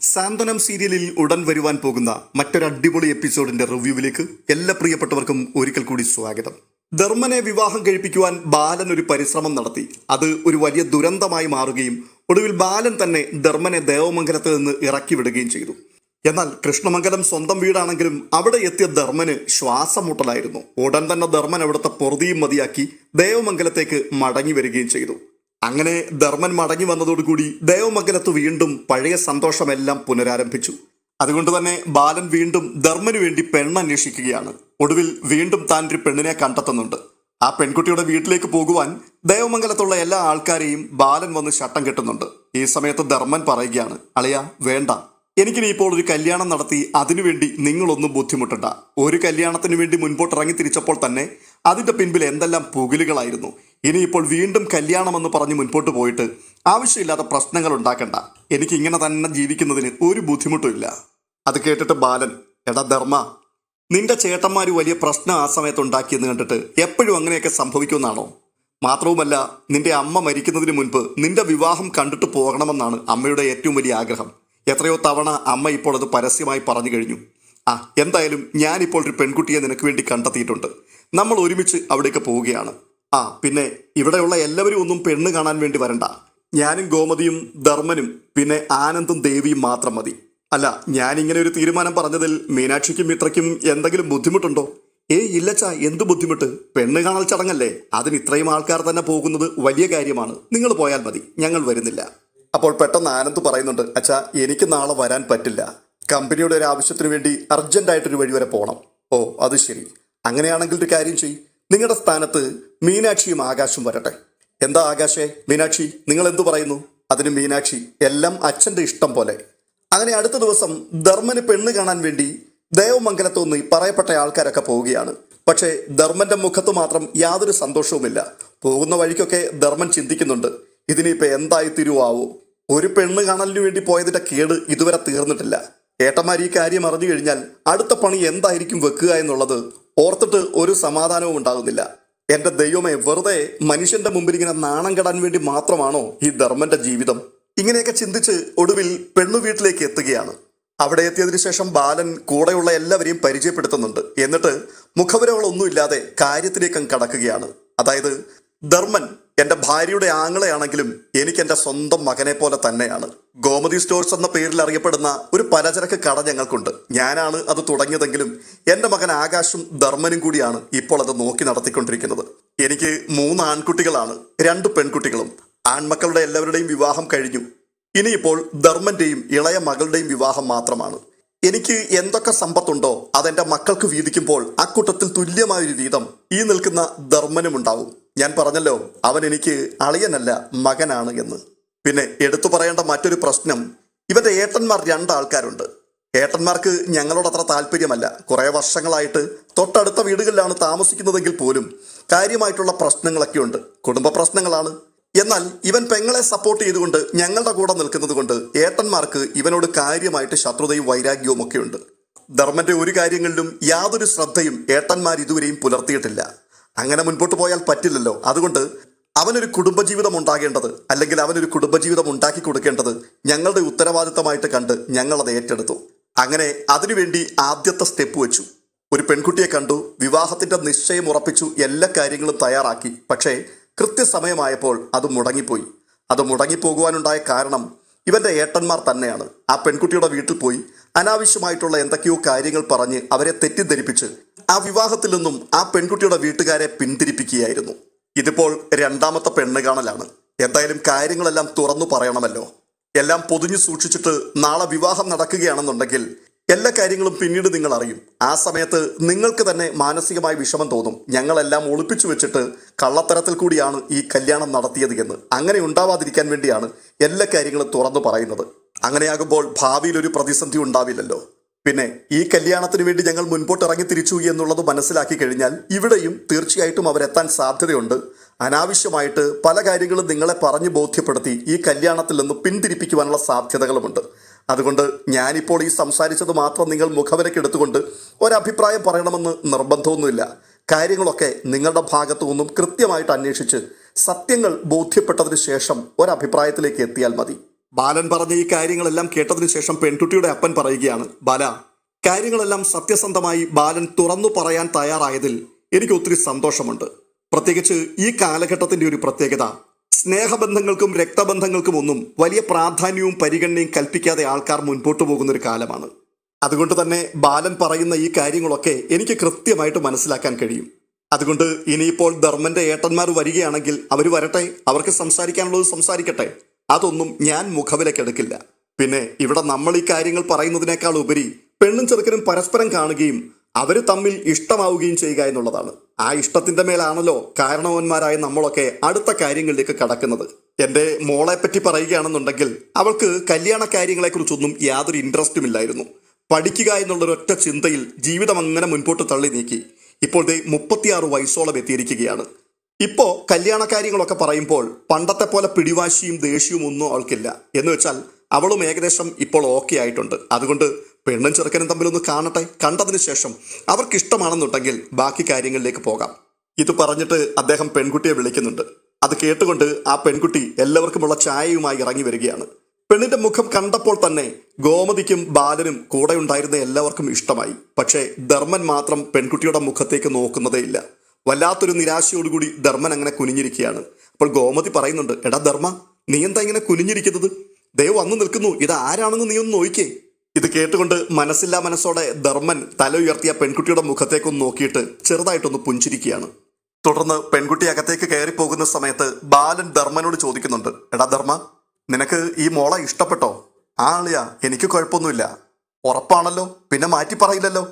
സാന്ത്വനം സീരിയലിൽ ഉടൻ വരുവാൻ പോകുന്ന മറ്റൊരു അടിപൊളി എപ്പിസോഡിന്റെ റിവ്യൂവിലേക്ക് എല്ലാ പ്രിയപ്പെട്ടവർക്കും ഒരിക്കൽ കൂടി സ്വാഗതം. ധർമ്മനെ വിവാഹം കഴിപ്പിക്കുവാൻ ബാലൻ ഒരു പരിശ്രമം നടത്തി. അത് ഒരു വലിയ ദുരന്തമായി മാറുകയും ഒടുവിൽ ബാലൻ തന്നെ ധർമ്മനെ ദേവമംഗലത്തിൽ നിന്ന് ഇറക്കി വിടുകയും ചെയ്തു. എന്നാൽ കൃഷ്ണമംഗലം സ്വന്തം വീടാണെങ്കിലും അവിടെ എത്തിയ ധർമ്മന് ശ്വാസം മുട്ടലായിരുന്നു ഉടൻ തന്നെ ധർമ്മൻ അവിടുത്തെ പൊറുതിയും മതിയാക്കി ദേവമംഗലത്തേക്ക് മടങ്ങി വരികയും ചെയ്തു. അങ്ങനെ ധർമ്മൻ മടങ്ങി വന്നതോടുകൂടി ദേവമംഗലത്ത് വീണ്ടും പഴയ സന്തോഷമെല്ലാം പുനരാരംഭിച്ചു. അതുകൊണ്ട് തന്നെ ബാലൻ വീണ്ടും ധർമ്മന് വേണ്ടി പെണ്ണന്വേഷിക്കുകയാണ്. ഒടുവിൽ വീണ്ടും താൻ ഒരു പെണ്ണിനെ കണ്ടെത്തുന്നുണ്ട്. ആ പെൺകുട്ടിയുടെ വീട്ടിലേക്ക് പോകുവാൻ ദേവമംഗലത്തുള്ള എല്ലാ ആൾക്കാരെയും ബാലൻ വന്ന് ശട്ടം കെട്ടുന്നുണ്ട്. ഈ സമയത്ത് ധർമ്മൻ പറയുകയാണ് അളിയ വേണ്ട. എനിക്കിനി ഇപ്പോൾ ഒരു കല്യാണം നടത്തി അതിനുവേണ്ടി നിങ്ങളൊന്നും ബുദ്ധിമുട്ടണ്ട. ഒരു കല്യാണത്തിന് വേണ്ടി മുൻപോട്ട് ഇറങ്ങി തിരിച്ചപ്പോൾ തന്നെ അതിന്റെ പിൻപിൽ എന്തെല്ലാം പുകിലുകളായിരുന്നു. ഇനിയിപ്പോൾ വീണ്ടും കല്യാണമെന്ന് പറഞ്ഞ് മുൻപോട്ട് പോയിട്ട് ആവശ്യമില്ലാത്ത പ്രശ്നങ്ങൾ ഉണ്ടാക്കണ്ട. എനിക്ക് ഇങ്ങനെ തന്നെ ജീവിക്കുന്നതിന് ഒരു ബുദ്ധിമുട്ടുമില്ല അത് കേട്ടിട്ട് ബാലൻ എടാ ധർമ്മ നിന്റെ ചേട്ടന്മാർ വലിയ പ്രശ്നം ആ സമയത്ത് ഉണ്ടാക്കിയെന്ന് കണ്ടിട്ട് എപ്പോഴും അങ്ങനെയൊക്കെ സംഭവിക്കുമെന്നാണോ? മാത്രവുമല്ല നിന്റെ അമ്മ മരിക്കുന്നതിന് മുൻപ് നിന്റെ വിവാഹം കണ്ടിട്ട് പോകണമെന്നാണ് അമ്മയുടെ ഏറ്റവും വലിയ ആഗ്രഹം. എത്രയോ തവണ അമ്മ ഇപ്പോൾ അത് പരസ്യമായി പറഞ്ഞു കഴിഞ്ഞു. ആ എന്തായാലും ഞാനിപ്പോൾ ഒരു പെൺകുട്ടിയെ നിനക്ക് വേണ്ടി കണ്ടെത്തിയിട്ടുണ്ട്. നമ്മൾ ഒരുമിച്ച് അവിടേക്ക് പോവുകയാണ്. ആ പിന്നെ ഇവിടെയുള്ള എല്ലാവരും ഒന്നും പെണ്ണ് കാണാൻ വേണ്ടി വരണ്ട. ഞാനും ഗോമതിയും ധർമ്മനും പിന്നെ ആനന്ദും ദേവിയും മാത്രം മതി. അല്ല ഞാൻ ഇങ്ങനെ ഒരു തീരുമാനം പറഞ്ഞതിൽ മീനാക്ഷിക്കും മിത്രയ്ക്കും എന്തെങ്കിലും ബുദ്ധിമുട്ടുണ്ടോ? ഏ ഇല്ലച്ച എന്ത് ബുദ്ധിമുട്ട്? പെണ്ണ് കാണൽ ചടങ്ങല്ലേ? അതിന് ഇത്രയും ആൾക്കാർ തന്നെ പോകുന്നത് വലിയ കാര്യമാണ്. നിങ്ങൾ പോയാൽ മതി. ഞങ്ങൾ വരുന്നില്ല. അപ്പോൾ പെട്ടെന്ന് ആനന്ദ് പറയുന്നുണ്ട് അച്ഛാ എനിക്ക് നാളെ വരാൻ പറ്റില്ല. കമ്പനിയുടെ ഒരു ആവശ്യത്തിന് വേണ്ടി അർജന്റായിട്ടൊരു വഴി വരെ പോകണം ഓ അത് ശരി. അങ്ങനെയാണെങ്കിൽ ഒരു കാര്യം ചെയ് നിങ്ങളുടെ സ്ഥാനത്ത് മീനാക്ഷിയും ആകാശും വരട്ടെ. എന്താ ആകാശേ? മീനാക്ഷി നിങ്ങൾ എന്തു പറയുന്നു? അതിന് മീനാക്ഷി എല്ലാം അച്ഛന്റെ ഇഷ്ടം പോലെ. അങ്ങനെ അടുത്ത ദിവസം ധർമ്മന് പെണ്ണ് കാണാൻ വേണ്ടി ദേവമംഗലത്തു നിന്ന് പറയപ്പെട്ട ആൾക്കാരൊക്കെ പോവുകയാണ്. പക്ഷേ ധർമ്മന്റെ മുഖത്ത് മാത്രം യാതൊരു സന്തോഷവുമില്ല. പോകുന്ന വഴിക്കൊക്കെ ധർമ്മൻ ചിന്തിക്കുന്നുണ്ട്. ഇതിനിപ്പോ എന്തായി തിരുവാവോ? ഒരു പെണ്ണ് കാണലിനു വേണ്ടി പോയതിന്റെ കേട് ഇതുവരെ തീർന്നിട്ടില്ല. ഏട്ടന്മാർ ഈ കാര്യം അറിഞ്ഞു കഴിഞ്ഞാൽ അടുത്ത പണി എന്തായിരിക്കും വെക്കുക എന്നുള്ളത് ഓർത്തിട്ട് ഒരു സമാധാനവും ഉണ്ടാകുന്നില്ല. എന്റെ ദൈവമേ വെറുതെ മനുഷ്യന്റെ മുമ്പിൽ ഇങ്ങനെ നാണം കെടാൻ വേണ്ടി മാത്രമാണോ ഈ ധർമ്മന്റെ ജീവിതം? ഇങ്ങനെയൊക്കെ ചിന്തിച്ച് ഒടുവിൽ പെണ്ണു വീട്ടിലേക്ക് എത്തുകയാണ്. അവിടെ എത്തിയതിനു ശേഷം ബാലൻ കൂടെയുള്ള എല്ലാവരെയും പരിചയപ്പെടുത്തുന്നുണ്ട്. എന്നിട്ട് മുഖവരകളൊന്നുമില്ലാതെ കാര്യത്തിലേക്കും കടക്കുകയാണ്. അതായത് ധർമ്മൻ എന്റെ ഭാര്യയുടെ ആങ്ങളെയാണെങ്കിലും എനിക്ക് എന്റെ സ്വന്തം മകനെ പോലെ തന്നെയാണ്. ഗോമതി സ്റ്റോഴ്സ് എന്ന പേരിൽ അറിയപ്പെടുന്ന ഒരു പലചരക്ക് കട ഞങ്ങൾക്കുണ്ട്. ഞാനാണ് അത് തുടങ്ങിയതെങ്കിലും എന്റെ മകൻ ആകാശും ധർമ്മനും കൂടിയാണ് ഇപ്പോൾ അത് നോക്കി നടത്തിക്കൊണ്ടിരിക്കുന്നത്. എനിക്ക് മൂന്ന് ആൺകുട്ടികളാണ് രണ്ട് പെൺകുട്ടികളും. ആൺമക്കളുടെ എല്ലാവരുടെയും വിവാഹം കഴിഞ്ഞു. ഇനിയിപ്പോൾ ധർമ്മന്റെയും ഇളയ മകളുടെയും വിവാഹം മാത്രമാണ്. എനിക്ക് എന്തൊക്കെ സമ്പത്തുണ്ടോ അതെന്റെ മക്കൾക്ക് വീതിക്കുമ്പോൾ അക്കൂട്ടത്തിൽ തുല്യമായൊരു വീതം ഈ നിൽക്കുന്ന ധർമ്മനും ഉണ്ടാവും ഞാൻ പറഞ്ഞല്ലോ അവൻ എനിക്ക് അളിയനല്ല മകനാണ് എന്ന്. പിന്നെ എടുത്തു പറയേണ്ട മറ്റൊരു പ്രശ്നം ഇവന്റെ ഏട്ടന്മാർ രണ്ടാൾക്കാരുണ്ട്. ഏട്ടന്മാർക്ക് ഞങ്ങളോട് അത്ര താല്പര്യമല്ല. കുറെ വർഷങ്ങളായിട്ട് തൊട്ടടുത്ത വീടുകളിലാണ് താമസിക്കുന്നതെങ്കിൽ പോലും കാര്യമായിട്ടുള്ള പ്രശ്നങ്ങളൊക്കെ ഉണ്ട് കുടുംബ പ്രശ്നങ്ങളാണ്. എന്നാൽ ഇവൻ പെങ്ങളെ സപ്പോർട്ട് ചെയ്തുകൊണ്ട് ഞങ്ങളുടെ കൂടെ നിൽക്കുന്നത് കൊണ്ട് ഏട്ടന്മാർക്ക് ഇവനോട് കാര്യമായിട്ട് ശത്രുതയും വൈരാഗ്യവും ഒക്കെ ഉണ്ട്. ധർമ്മന്റെ ഒരു കാര്യങ്ങളിലും യാതൊരു ശ്രദ്ധയും ഏട്ടന്മാർ ഇതുവരെയും പുലർത്തിയിട്ടില്ല. അങ്ങനെ മുൻപോട്ട് പോയാൽ പറ്റില്ലല്ലോ. അതുകൊണ്ട് അവനൊരു കുടുംബജീവിതം ഉണ്ടാകേണ്ടത് അല്ലെങ്കിൽ അവനൊരു കുടുംബജീവിതം ഉണ്ടാക്കി കൊടുക്കേണ്ടത് ഞങ്ങളുടെ ഉത്തരവാദിത്തമായിട്ട് കണ്ട് ഞങ്ങളത് ഏറ്റെടുത്തു. അങ്ങനെ അതിനുവേണ്ടി ആദ്യത്തെ സ്റ്റെപ്പ് വെച്ചു. ഒരു പെൺകുട്ടിയെ കണ്ടു വിവാഹത്തിന്റെ നിശ്ചയം ഉറപ്പിച്ചു എല്ലാ കാര്യങ്ങളും തയ്യാറാക്കി. പക്ഷേ കൃത്യസമയമായപ്പോൾ അത് മുടങ്ങിപ്പോയി. അത് മുടങ്ങിപ്പോകുവാനുണ്ടായ കാരണം ഇവന്റെ ഏട്ടന്മാർ തന്നെയാണ്. ആ പെൺകുട്ടിയുടെ വീട്ടിൽ പോയി അനാവശ്യമായിട്ടുള്ള എന്തൊക്കെയോ കാര്യങ്ങൾ പറഞ്ഞ് അവരെ തെറ്റിദ്ധരിപ്പിച്ച് ആ വിവാഹത്തിൽ നിന്നും ആ പെൺകുട്ടിയുടെ വീട്ടുകാരെ പിന്തിരിപ്പിക്കുകയായിരുന്നു. ഇതിപ്പോൾ രണ്ടാമത്തെ പെണ്ണ് കാണലാണ്. എന്തായാലും കാര്യങ്ങളെല്ലാം തുറന്നു പറയണമല്ലോ. എല്ലാം പൊതിഞ്ഞു സൂക്ഷിച്ചിട്ട് നാളെ വിവാഹം നടക്കുകയാണെന്നുണ്ടെങ്കിൽ എല്ലാ കാര്യങ്ങളും പിന്നീട് നിങ്ങൾ അറിയും. ആ സമയത്ത് നിങ്ങൾക്ക് തന്നെ മാനസികമായി വിഷമം തോന്നും. ഞങ്ങളെല്ലാം ഒളിപ്പിച്ചു വെച്ചിട്ട് കള്ളത്തരത്തിൽ കൂടിയാണ് ഈ കല്യാണം നടത്തിയത് എന്ന്. അങ്ങനെ ഉണ്ടാവാതിരിക്കാൻ വേണ്ടിയാണ് എല്ലാ കാര്യങ്ങളും തുറന്നു പറയുന്നത്. അങ്ങനെയാകുമ്പോൾ ഭാവിയിൽ ഒരു പ്രതിസന്ധി ഉണ്ടാവില്ലല്ലോ. പിന്നെ ഈ കല്യാണത്തിന് വേണ്ടി ഞങ്ങൾ മുൻപോട്ട് ഇറങ്ങി തിരിച്ചു എന്നുള്ളത് മനസ്സിലാക്കി കഴിഞ്ഞാൽ ഇവിടെയും തീർച്ചയായിട്ടും അവരെത്താൻ സാധ്യതയുണ്ട്. അനാവശ്യമായിട്ട് പല കാര്യങ്ങളും നിങ്ങളെ പറഞ്ഞു ബോധ്യപ്പെടുത്തി ഈ കല്യാണത്തിൽ നിന്ന് പിന്തിരിപ്പിക്കുവാനുള്ള സാധ്യതകളുമുണ്ട്. അതുകൊണ്ട് ഞാനിപ്പോൾ ഈ സംസാരിച്ചത് മാത്രം നിങ്ങൾ മുഖവരക്കെടുത്തുകൊണ്ട് ഒരഭിപ്രായം പറയണമെന്ന് നിർബന്ധമൊന്നുമില്ല. കാര്യങ്ങളൊക്കെ നിങ്ങളുടെ ഭാഗത്തു നിന്നും കൃത്യമായിട്ട് അന്വേഷിച്ച് സത്യങ്ങൾ ബോധ്യപ്പെട്ടതിന് ശേഷം ഒരഭിപ്രായത്തിലേക്ക് എത്തിയാൽ മതി. ബാലൻ പറഞ്ഞ ഈ കാര്യങ്ങളെല്ലാം കേട്ടതിന് ശേഷം പെൺകുട്ടിയുടെ അപ്പൻ പറയുകയാണ് ബാല കാര്യങ്ങളെല്ലാം സത്യസന്ധമായി ബാലൻ തുറന്നു പറയാൻ തയ്യാറായതിൽ എനിക്ക് ഒത്തിരി സന്തോഷമുണ്ട്. പ്രത്യേകിച്ച് ഈ കാലഘട്ടത്തിന്റെ ഒരു പ്രത്യേകത സ്നേഹബന്ധങ്ങൾക്കും രക്തബന്ധങ്ങൾക്കും ഒന്നും വലിയ പ്രാധാന്യവും പരിഗണനയും കൽപ്പിക്കാതെ ആൾക്കാർ മുൻപോട്ട് പോകുന്ന ഒരു കാലമാണ്. അതുകൊണ്ട് തന്നെ ബാലൻ പറയുന്ന ഈ കാര്യങ്ങളൊക്കെ എനിക്ക് കൃത്യമായിട്ട് മനസ്സിലാക്കാൻ കഴിയും. അതുകൊണ്ട് ഇനിയിപ്പോൾ ധർമ്മന്റെ ഏട്ടന്മാർ വരികയാണെങ്കിൽ അവർ വരട്ടെ അവർക്ക് സംസാരിക്കാനുള്ളത് സംസാരിക്കട്ടെ. അതൊന്നും ഞാൻ മുഖവിലക്കെടുക്കില്ല പിന്നെ ഇവിടെ നമ്മൾ ഈ കാര്യങ്ങൾ പറയുന്നതിനേക്കാൾ ഉപരി പെണ്ണും ചെറുക്കനും പരസ്പരം കാണുകയും അവർ തമ്മിൽ ഇഷ്ടമാവുകയും ചെയ്യുക എന്നുള്ളതാണ്. ആ ഇഷ്ടത്തിന്റെ മേലാണല്ലോ കാരണവന്മാരായ നമ്മളൊക്കെ അടുത്ത കാര്യങ്ങളിലേക്ക് കടക്കുന്നത്. മോളെ പറ്റി പറയുകയാണെന്നുണ്ടെങ്കിൽ അവൾക്ക് കല്യാണ കാര്യങ്ങളെക്കുറിച്ചൊന്നും യാതൊരു ഇൻട്രസ്റ്റും ഇല്ലായിരുന്നു. പഠിക്കുക എന്നുള്ളൊരൊറ്റ ചിന്തയിൽ ജീവിതം അങ്ങനെ മുൻപോട്ട് തള്ളി നീക്കി. ഇപ്പോൾ ദേ മുപ്പത്തിയാറ് വയസ്സോളം എത്തിയിരിക്കുകയാണ്. ഇപ്പോ കല്യാണ കാര്യങ്ങളൊക്കെ പറയുമ്പോൾ പണ്ടത്തെ പോലെ പിടിവാശിയും ദേഷ്യവും ഒന്നും അവൾക്കില്ല. എന്ന് വെച്ചാൽ അവളും ഏകദേശം ഇപ്പോൾ ഓക്കെ ആയിട്ടുണ്ട്. അതുകൊണ്ട് പെണ്ണും ചെറുക്കനും തമ്മിലൊന്ന് കാണട്ടെ കണ്ടതിന് ശേഷം അവർക്ക് ഇഷ്ടമാണെന്നുണ്ടെങ്കിൽ ബാക്കി കാര്യങ്ങളിലേക്ക് പോകാം. ഇത് പറഞ്ഞിട്ട് അദ്ദേഹം പെൺകുട്ടിയെ വിളിക്കുന്നുണ്ട്. അത് കേട്ടുകൊണ്ട് ആ പെൺകുട്ടി എല്ലാവർക്കുമുള്ള ചായയുമായി ഇറങ്ങി വരികയാണ്. പെണ്ണിന്റെ മുഖം കണ്ടപ്പോൾ തന്നെ ഗോമതിക്കും ബാലനും കൂടെ ഉണ്ടായിരുന്ന എല്ലാവർക്കും ഇഷ്ടമായി. പക്ഷേ ധർമ്മൻ മാത്രം പെൺകുട്ടിയുടെ മുഖത്തേക്ക് നോക്കുന്നതേയില്ല വല്ലാത്തൊരു നിരാശയോടുകൂടി ധർമ്മൻ അങ്ങനെ കുനിഞ്ഞിരിക്കുകയാണ്. അപ്പോൾ ഗോമതി പറയുന്നുണ്ട് എടാ ധർമ്മ നീ എന്താ ഇങ്ങനെ കുനിഞ്ഞിരിക്കുന്നത്? ദൈവം വന്നു നിൽക്കുന്നു. ഇത് ആരാണെന്ന് നീ ഒന്ന് നോക്കിക്കേ ഇത് കേട്ടുകൊണ്ട് മനസ്സില്ലാ മനസ്സോടെ ധർമ്മൻ തല ഉയർത്തിയ പെൺകുട്ടിയുടെ മുഖത്തേക്കൊന്ന് നോക്കിയിട്ട് ചെറുതായിട്ടൊന്ന് പുഞ്ചിരിക്കുകയാണ്. തുടർന്ന് പെൺകുട്ടി അകത്തേക്ക് കയറി പോകുന്ന സമയത്ത് ബാലൻ ധർമ്മനോട് ചോദിക്കുന്നുണ്ട് എടാ ധർമ്മ നിനക്ക് ഈ മോളെ ഇഷ്ടപ്പെട്ടോ? ആ അളിയ എനിക്ക് കുഴപ്പമൊന്നുമില്ല. ഉറപ്പാണല്ലോ പിന്നെ മാറ്റി പറയില്ലല്ലോ.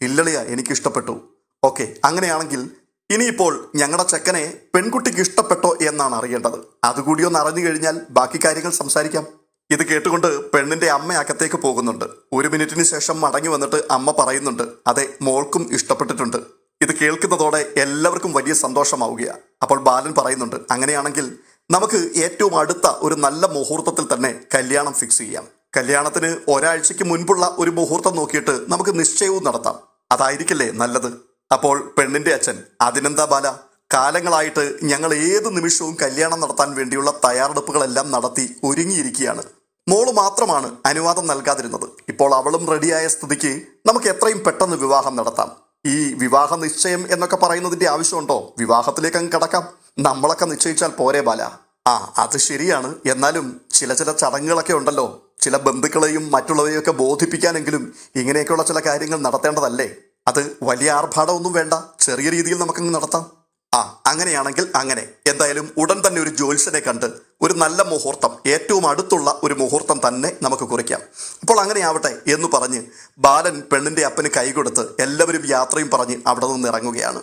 ഇല്ലളിയ എനിക്ക് ഇഷ്ടപ്പെട്ടു. ഓക്കെ അങ്ങനെയാണെങ്കിൽ ഇനിയിപ്പോൾ ഞങ്ങളുടെ ചെക്കനെ പെൺകുട്ടിക്ക് ഇഷ്ടപ്പെട്ടോ എന്നാണ് അറിയേണ്ടത്. അതുകൂടി ഒന്ന് അറിഞ്ഞു കഴിഞ്ഞാൽ ബാക്കി കാര്യങ്ങൾ സംസാരിക്കാം. ഇത് കേട്ടുകൊണ്ട് പെണ്ണിന്റെ അമ്മ അകത്തേക്ക് പോകുന്നുണ്ട്. ഒരു മിനിറ്റിന് ശേഷം മടങ്ങി വന്നിട്ട് അമ്മ പറയുന്നുണ്ട് അതെ മോൾക്കും ഇഷ്ടപ്പെട്ടിട്ടുണ്ട്. ഇത് കേൾക്കുന്നതോടെ എല്ലാവർക്കും വലിയ സന്തോഷമാവുകയാണ് അപ്പോൾ ബാലൻ പറയുന്നുണ്ട് അങ്ങനെയാണെങ്കിൽ നമുക്ക് ഏറ്റവും അടുത്ത ഒരു നല്ല മുഹൂർത്തത്തിൽ തന്നെ കല്യാണം ഫിക്സ് ചെയ്യാം. കല്യാണത്തിന് ഒരാഴ്ചയ്ക്ക് മുൻപുള്ള ഒരു മുഹൂർത്തം നോക്കിയിട്ട് നമുക്ക് നിശ്ചയവും നടത്താം. അതായിരിക്കില്ലേ നല്ലത്? അപ്പോൾ പെണ്ണിന്റെ അച്ഛൻ അതിനെന്താ ബാല? കാലങ്ങളായിട്ട് ഞങ്ങൾ ഏത് നിമിഷവും കല്യാണം നടത്താൻ വേണ്ടിയുള്ള തയ്യാറെടുപ്പുകളെല്ലാം നടത്തി ഒരുങ്ങിയിരിക്കുകയാണ്. മോൾ മാത്രമാണ് അനുവാദം നൽകാതിരുന്നത്. ഇപ്പോൾ അവളും റെഡിയായ സ്ഥിതിക്ക് നമുക്ക് എത്രയും പെട്ടെന്ന് വിവാഹം നടത്താം. ഈ വിവാഹ നിശ്ചയം എന്നൊക്കെ പറയുന്നതിന്റെ ആവശ്യമുണ്ടോ? വിവാഹത്തിലേക്ക് അങ്ങ് കടക്കാം. നമ്മളൊക്കെ നിശ്ചയിച്ചാൽ പോരെ ബാല. ആ അത് ശരിയാണ്. എന്നാലും ചില ചില ചടങ്ങുകളൊക്കെ ഉണ്ടല്ലോ. ചില ബന്ധുക്കളെയും മറ്റുള്ളവരെയും ഒക്കെ ബോധിപ്പിക്കാനെങ്കിലും ഇങ്ങനെയൊക്കെയുള്ള ചില കാര്യങ്ങൾ നടത്തേണ്ടതല്ലേ? അത് വലിയ ആർഭാടമൊന്നും വേണ്ട. ചെറിയ രീതിയിൽ നമുക്കങ്ങ് നടത്താം. ആ അങ്ങനെയാണെങ്കിൽ അങ്ങനെ. എന്തായാലും ഉടൻ തന്നെ ഒരു ജ്യോത്സ്യനെ കണ്ട് ഒരു നല്ല മുഹൂർത്തം ഏറ്റവും അടുത്തുള്ള ഒരു മുഹൂർത്തം തന്നെ നമുക്ക് കുറിക്കാം. അപ്പോൾ അങ്ങനെയാവട്ടെ എന്ന് പറഞ്ഞ് ബാലൻ പെണ്ണിന്റെ അപ്പന് കൈകൊടുത്ത് എല്ലാവരും യാത്രയും പറഞ്ഞ് അവിടെ നിന്ന് ഇറങ്ങുകയാണ്.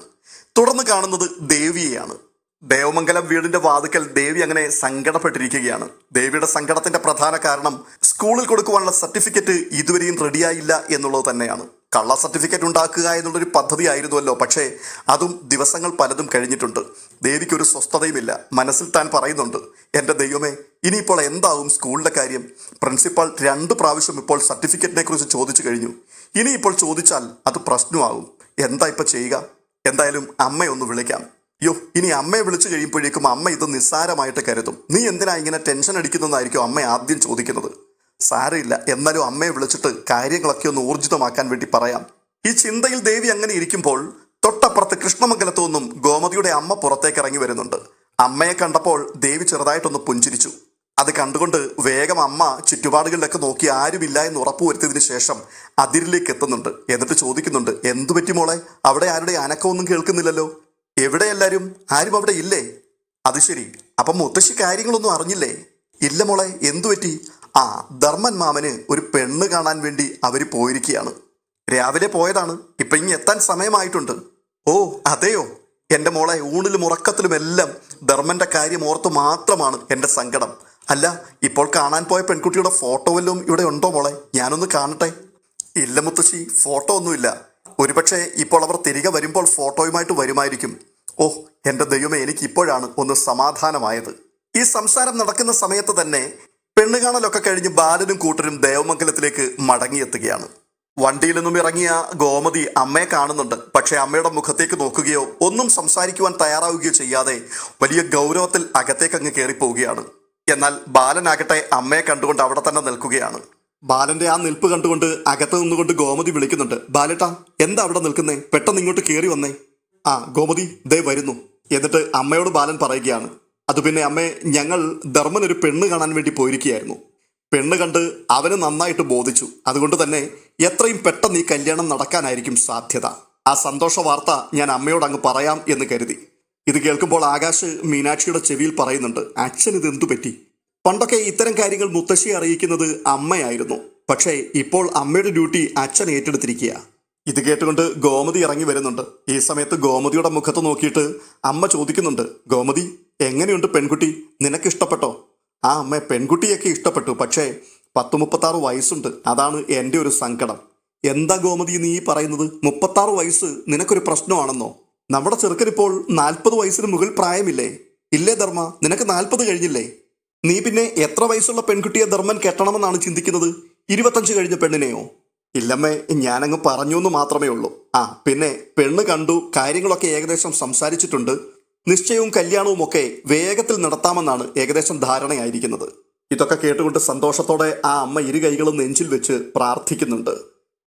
തുടർന്ന് കാണുന്നത് ദേവിയെയാണ്. ദേവമംഗലം വീടിന്റെ വാതുക്കൽ ദേവി അങ്ങനെ സങ്കടപ്പെട്ടിരിക്കുകയാണ്. ദേവിയുടെ സങ്കടത്തിന്റെ പ്രധാന കാരണം സ്കൂളിൽ കൊടുക്കുവാനുള്ള സർട്ടിഫിക്കറ്റ് ഇതുവരെയും റെഡിയായില്ല എന്നുള്ളത് തന്നെയാണ്. കള്ള സർട്ടിഫിക്കറ്റ് ഉണ്ടാക്കുക എന്നുള്ളൊരു പദ്ധതി ആയിരുന്നുവല്ലോ പക്ഷേ അതും ദിവസങ്ങൾ പലതും കഴിഞ്ഞിട്ടുണ്ട്. ദേവിക്ക് ഒരു സ്വസ്ഥതയുമില്ല. മനസ്സിൽ താൻ പറയുന്നുണ്ട് എന്റെ ദൈവമേ ഇനിയിപ്പോൾ എന്താവും സ്കൂളിന്റെ കാര്യം? പ്രിൻസിപ്പാൾ രണ്ട് പ്രാവശ്യം ഇപ്പോൾ സർട്ടിഫിക്കറ്റിനെ കുറിച്ച് ചോദിച്ചു കഴിഞ്ഞു. ഇനിയിപ്പോൾ ചോദിച്ചാൽ അത് പ്രശ്നമാകും. എന്താ ഇപ്പം ചെയ്യുക? എന്തായാലും അമ്മയൊന്ന് വിളിക്കാം. യോ ഇനി അമ്മയെ വിളിച്ചു കഴിയുമ്പോഴേക്കും അമ്മ ഇത് നിസ്സാരമായിട്ട് കരുതും. നീ എന്തിനാ ഇങ്ങനെ ടെൻഷൻ അടിക്കുന്നതായിരിക്കും അമ്മ ആദ്യം ചോദിക്കുന്നത്. സാരമില്ല എന്നാലും അമ്മയെ വിളിച്ചിട്ട് കാര്യങ്ങളൊക്കെ ഒന്ന് ഊർജിതമാക്കാൻ വേണ്ടി പറയാം. ഈ ചിന്തയിൽ ദേവി അങ്ങനെ ഇരിക്കുമ്പോൾ തൊട്ടപ്പുറത്ത് കൃഷ്ണമംഗലത്തു നിന്നും ഗോമതിയുടെ അമ്മ പുറത്തേക്ക് ഇറങ്ങി വരുന്നുണ്ട്. അമ്മയെ കണ്ടപ്പോൾ ദേവി ചെറുതായിട്ടൊന്ന് പുഞ്ചിരിച്ചു. അത് കണ്ടുകൊണ്ട് വേഗം അമ്മ ചുറ്റുപാടുകളിലൊക്കെ നോക്കി ആരുമില്ല എന്ന് ഉറപ്പുവരുത്തിയതിന് ശേഷം അതിരിലേക്ക് എത്തുന്നുണ്ട്. എന്നിട്ട് ചോദിക്കുന്നുണ്ട് എന്തു പറ്റി മോളെ? അവിടെ ആരുടെ അനക്കമൊന്നും കേൾക്കുന്നില്ലല്ലോ? എവിടെ എല്ലാവരും ആരും അവിടെ ഇല്ലേ? അത് ശരി. അപ്പം മുത്തശ്ശി കാര്യങ്ങളൊന്നും അറിഞ്ഞില്ലേ? ഇല്ല മോളെ എന്തു പറ്റി? ആ ധർമ്മൻ മാമന് ഒരു പെണ്ണ് കാണാൻ വേണ്ടി അവർ പോയിരിക്കുകയാണ് രാവിലെ പോയതാണ്. ഇപ്പം ഇനി എത്താൻ സമയമായിട്ടുണ്ട്. ഓ അതെയോ? എന്റെ മോളെ ഊണിലും ഉറക്കത്തിലും എല്ലാം ധർമ്മന്റെ കാര്യം ഓർത്ത് മാത്രമാണ് എന്റെ സങ്കടം. അല്ല ഇപ്പോൾ കാണാൻ പോയ പെൺകുട്ടിയുടെ ഫോട്ടോ വല്ലതും ഇവിടെ ഉണ്ടോ മോളെ? ഞാനൊന്ന് കാണട്ടെ. ഇല്ല മുത്തശ്ശി ഫോട്ടോ ഒന്നുമില്ല. ഒരുപക്ഷെ ഇപ്പോൾ അവർ തിരികെ വരുമ്പോൾ ഫോട്ടോയുമായിട്ട് വരുമായിരിക്കും. ഓ എന്റെ ദൈവമേ എനിക്ക് ഇപ്പോഴാണ് ഒന്ന് സമാധാനമായത്. ഈ സംസാരം നടക്കുന്ന സമയത്ത് തന്നെ പെണ്ണുകാണലൊക്കെ കഴിഞ്ഞ് ബാലനും കൂട്ടരും ദേവമംഗലത്തിലേക്ക് മടങ്ങിയെത്തുകയാണ്. വണ്ടിയിൽ നിന്നും ഇറങ്ങിയ ഗോമതി അമ്മയെ കാണുന്നുണ്ട്. പക്ഷെ അമ്മയുടെ മുഖത്തേക്ക് നോക്കുകയോ ഒന്നും സംസാരിക്കുവാൻ തയ്യാറാവുകയോ ചെയ്യാതെ വലിയ ഗൗരവത്തിൽ അകത്തേക്ക് അങ്ങ് കയറിപ്പോവുകയാണ്. എന്നാൽ ബാലനാകട്ടെ അമ്മയെ കണ്ടുകൊണ്ട് അവിടെ തന്നെ നിൽക്കുകയാണ്. ബാലന്റെ ആ നിൽപ്പ് കണ്ടുകൊണ്ട് അകത്ത് നിന്നുകൊണ്ട് ഗോമതി വിളിക്കുന്നുണ്ട്. ബാലേട്ടാ എന്താ അവിടെ നിൽക്കുന്നേ? പെട്ടെന്ന് ഇങ്ങോട്ട് കയറി വന്നേ. ആ ഗോമതി ദേ വരുന്നു. എന്നിട്ട് അമ്മയോട് ബാലൻ പറയുകയാണ്. അത് പിന്നെ അമ്മേ ഞങ്ങൾ ധർമ്മൻ ഒരു പെണ്ണ് കാണാൻ വേണ്ടി പോയിരിക്കുകയായിരുന്നു. പെണ്ണ് കണ്ട് അവന് നന്നായിട്ട് ബോധിച്ചു. അതുകൊണ്ട് തന്നെ എത്രയും പെട്ടെന്ന് ഈ കല്യാണം നടക്കാനായിരിക്കും സാധ്യത. ആ സന്തോഷ വാർത്ത ഞാൻ അമ്മയോട് അങ്ങ് പറയാം എന്ന് കരുതി. ഇത് കേൾക്കുമ്പോൾ ആകാശ് മീനാക്ഷിയുടെ ചെവിയിൽ പറയുന്നുണ്ട് അച്ഛൻ ഇത് എന്തു പറ്റി? പണ്ടൊക്കെ ഇത്തരം കാര്യങ്ങൾ മുത്തശ്ശിയെ അറിയിക്കുന്നത് അമ്മയായിരുന്നു. പക്ഷേ ഇപ്പോൾ അമ്മയുടെ ഡ്യൂട്ടി അച്ഛൻ ഏറ്റെടുത്തിരിക്കുക ഇത് കേട്ടുകൊണ്ട് ഗോമതി ഇറങ്ങി വരുന്നുണ്ട്. ഈ സമയത്ത് ഗോമതിയുടെ മുഖത്ത് നോക്കിയിട്ട് അമ്മ ചോദിക്കുന്നുണ്ട് ഗോമതി എങ്ങനെയുണ്ട് പെൺകുട്ടി? നിനക്ക് ഇഷ്ടപ്പെട്ടോ ആ അമ്മ പെൺകുട്ടിയൊക്കെ ഇഷ്ടപ്പെട്ടു. പക്ഷേ പത്ത് മുപ്പത്താറ് വയസ്സുണ്ട്. അതാണ് എന്റെ ഒരു സങ്കടം. എന്താ ഗോമതി നീ പറയുന്നത്? മുപ്പത്താറ് വയസ്സ് നിനക്കൊരു പ്രശ്നമാണെന്നോ? നമ്മുടെ ചെറുക്കനിപ്പോൾ നാൽപ്പത് വയസ്സിന് മുകളിൽ പ്രായമില്ലേ? ഇല്ലേ ധർമ്മ? നിനക്ക് നാൽപ്പത് കഴിഞ്ഞില്ലേ? നീ പിന്നെ എത്ര വയസ്സുള്ള പെൺകുട്ടിയെ ധർമ്മൻ കെട്ടണമെന്നാണ് ചിന്തിക്കുന്നത്? ഇരുപത്തഞ്ച് കഴിഞ്ഞ പെണ്ണിനെയോ? ഇല്ലമ്മേ ഞാനങ്ങ് പറഞ്ഞു എന്ന് മാത്രമേ ഉള്ളൂ. ആ പിന്നെ പെണ്ണ് കണ്ടു കാര്യങ്ങളൊക്കെ ഏകദേശം സംസാരിച്ചിട്ടുണ്ട്. നിശ്ചയവും കല്യാണവും ഒക്കെ വേഗത്തിൽ നടത്താമെന്നാണ് ഏകദേശം ധാരണയായിരിക്കുന്നത്. ഇതൊക്കെ കേട്ടുകൊണ്ട് സന്തോഷത്തോടെ ആ അമ്മ ഇരു കൈകളും നെഞ്ചിൽ വെച്ച് പ്രാർത്ഥിക്കുന്നുണ്ട്.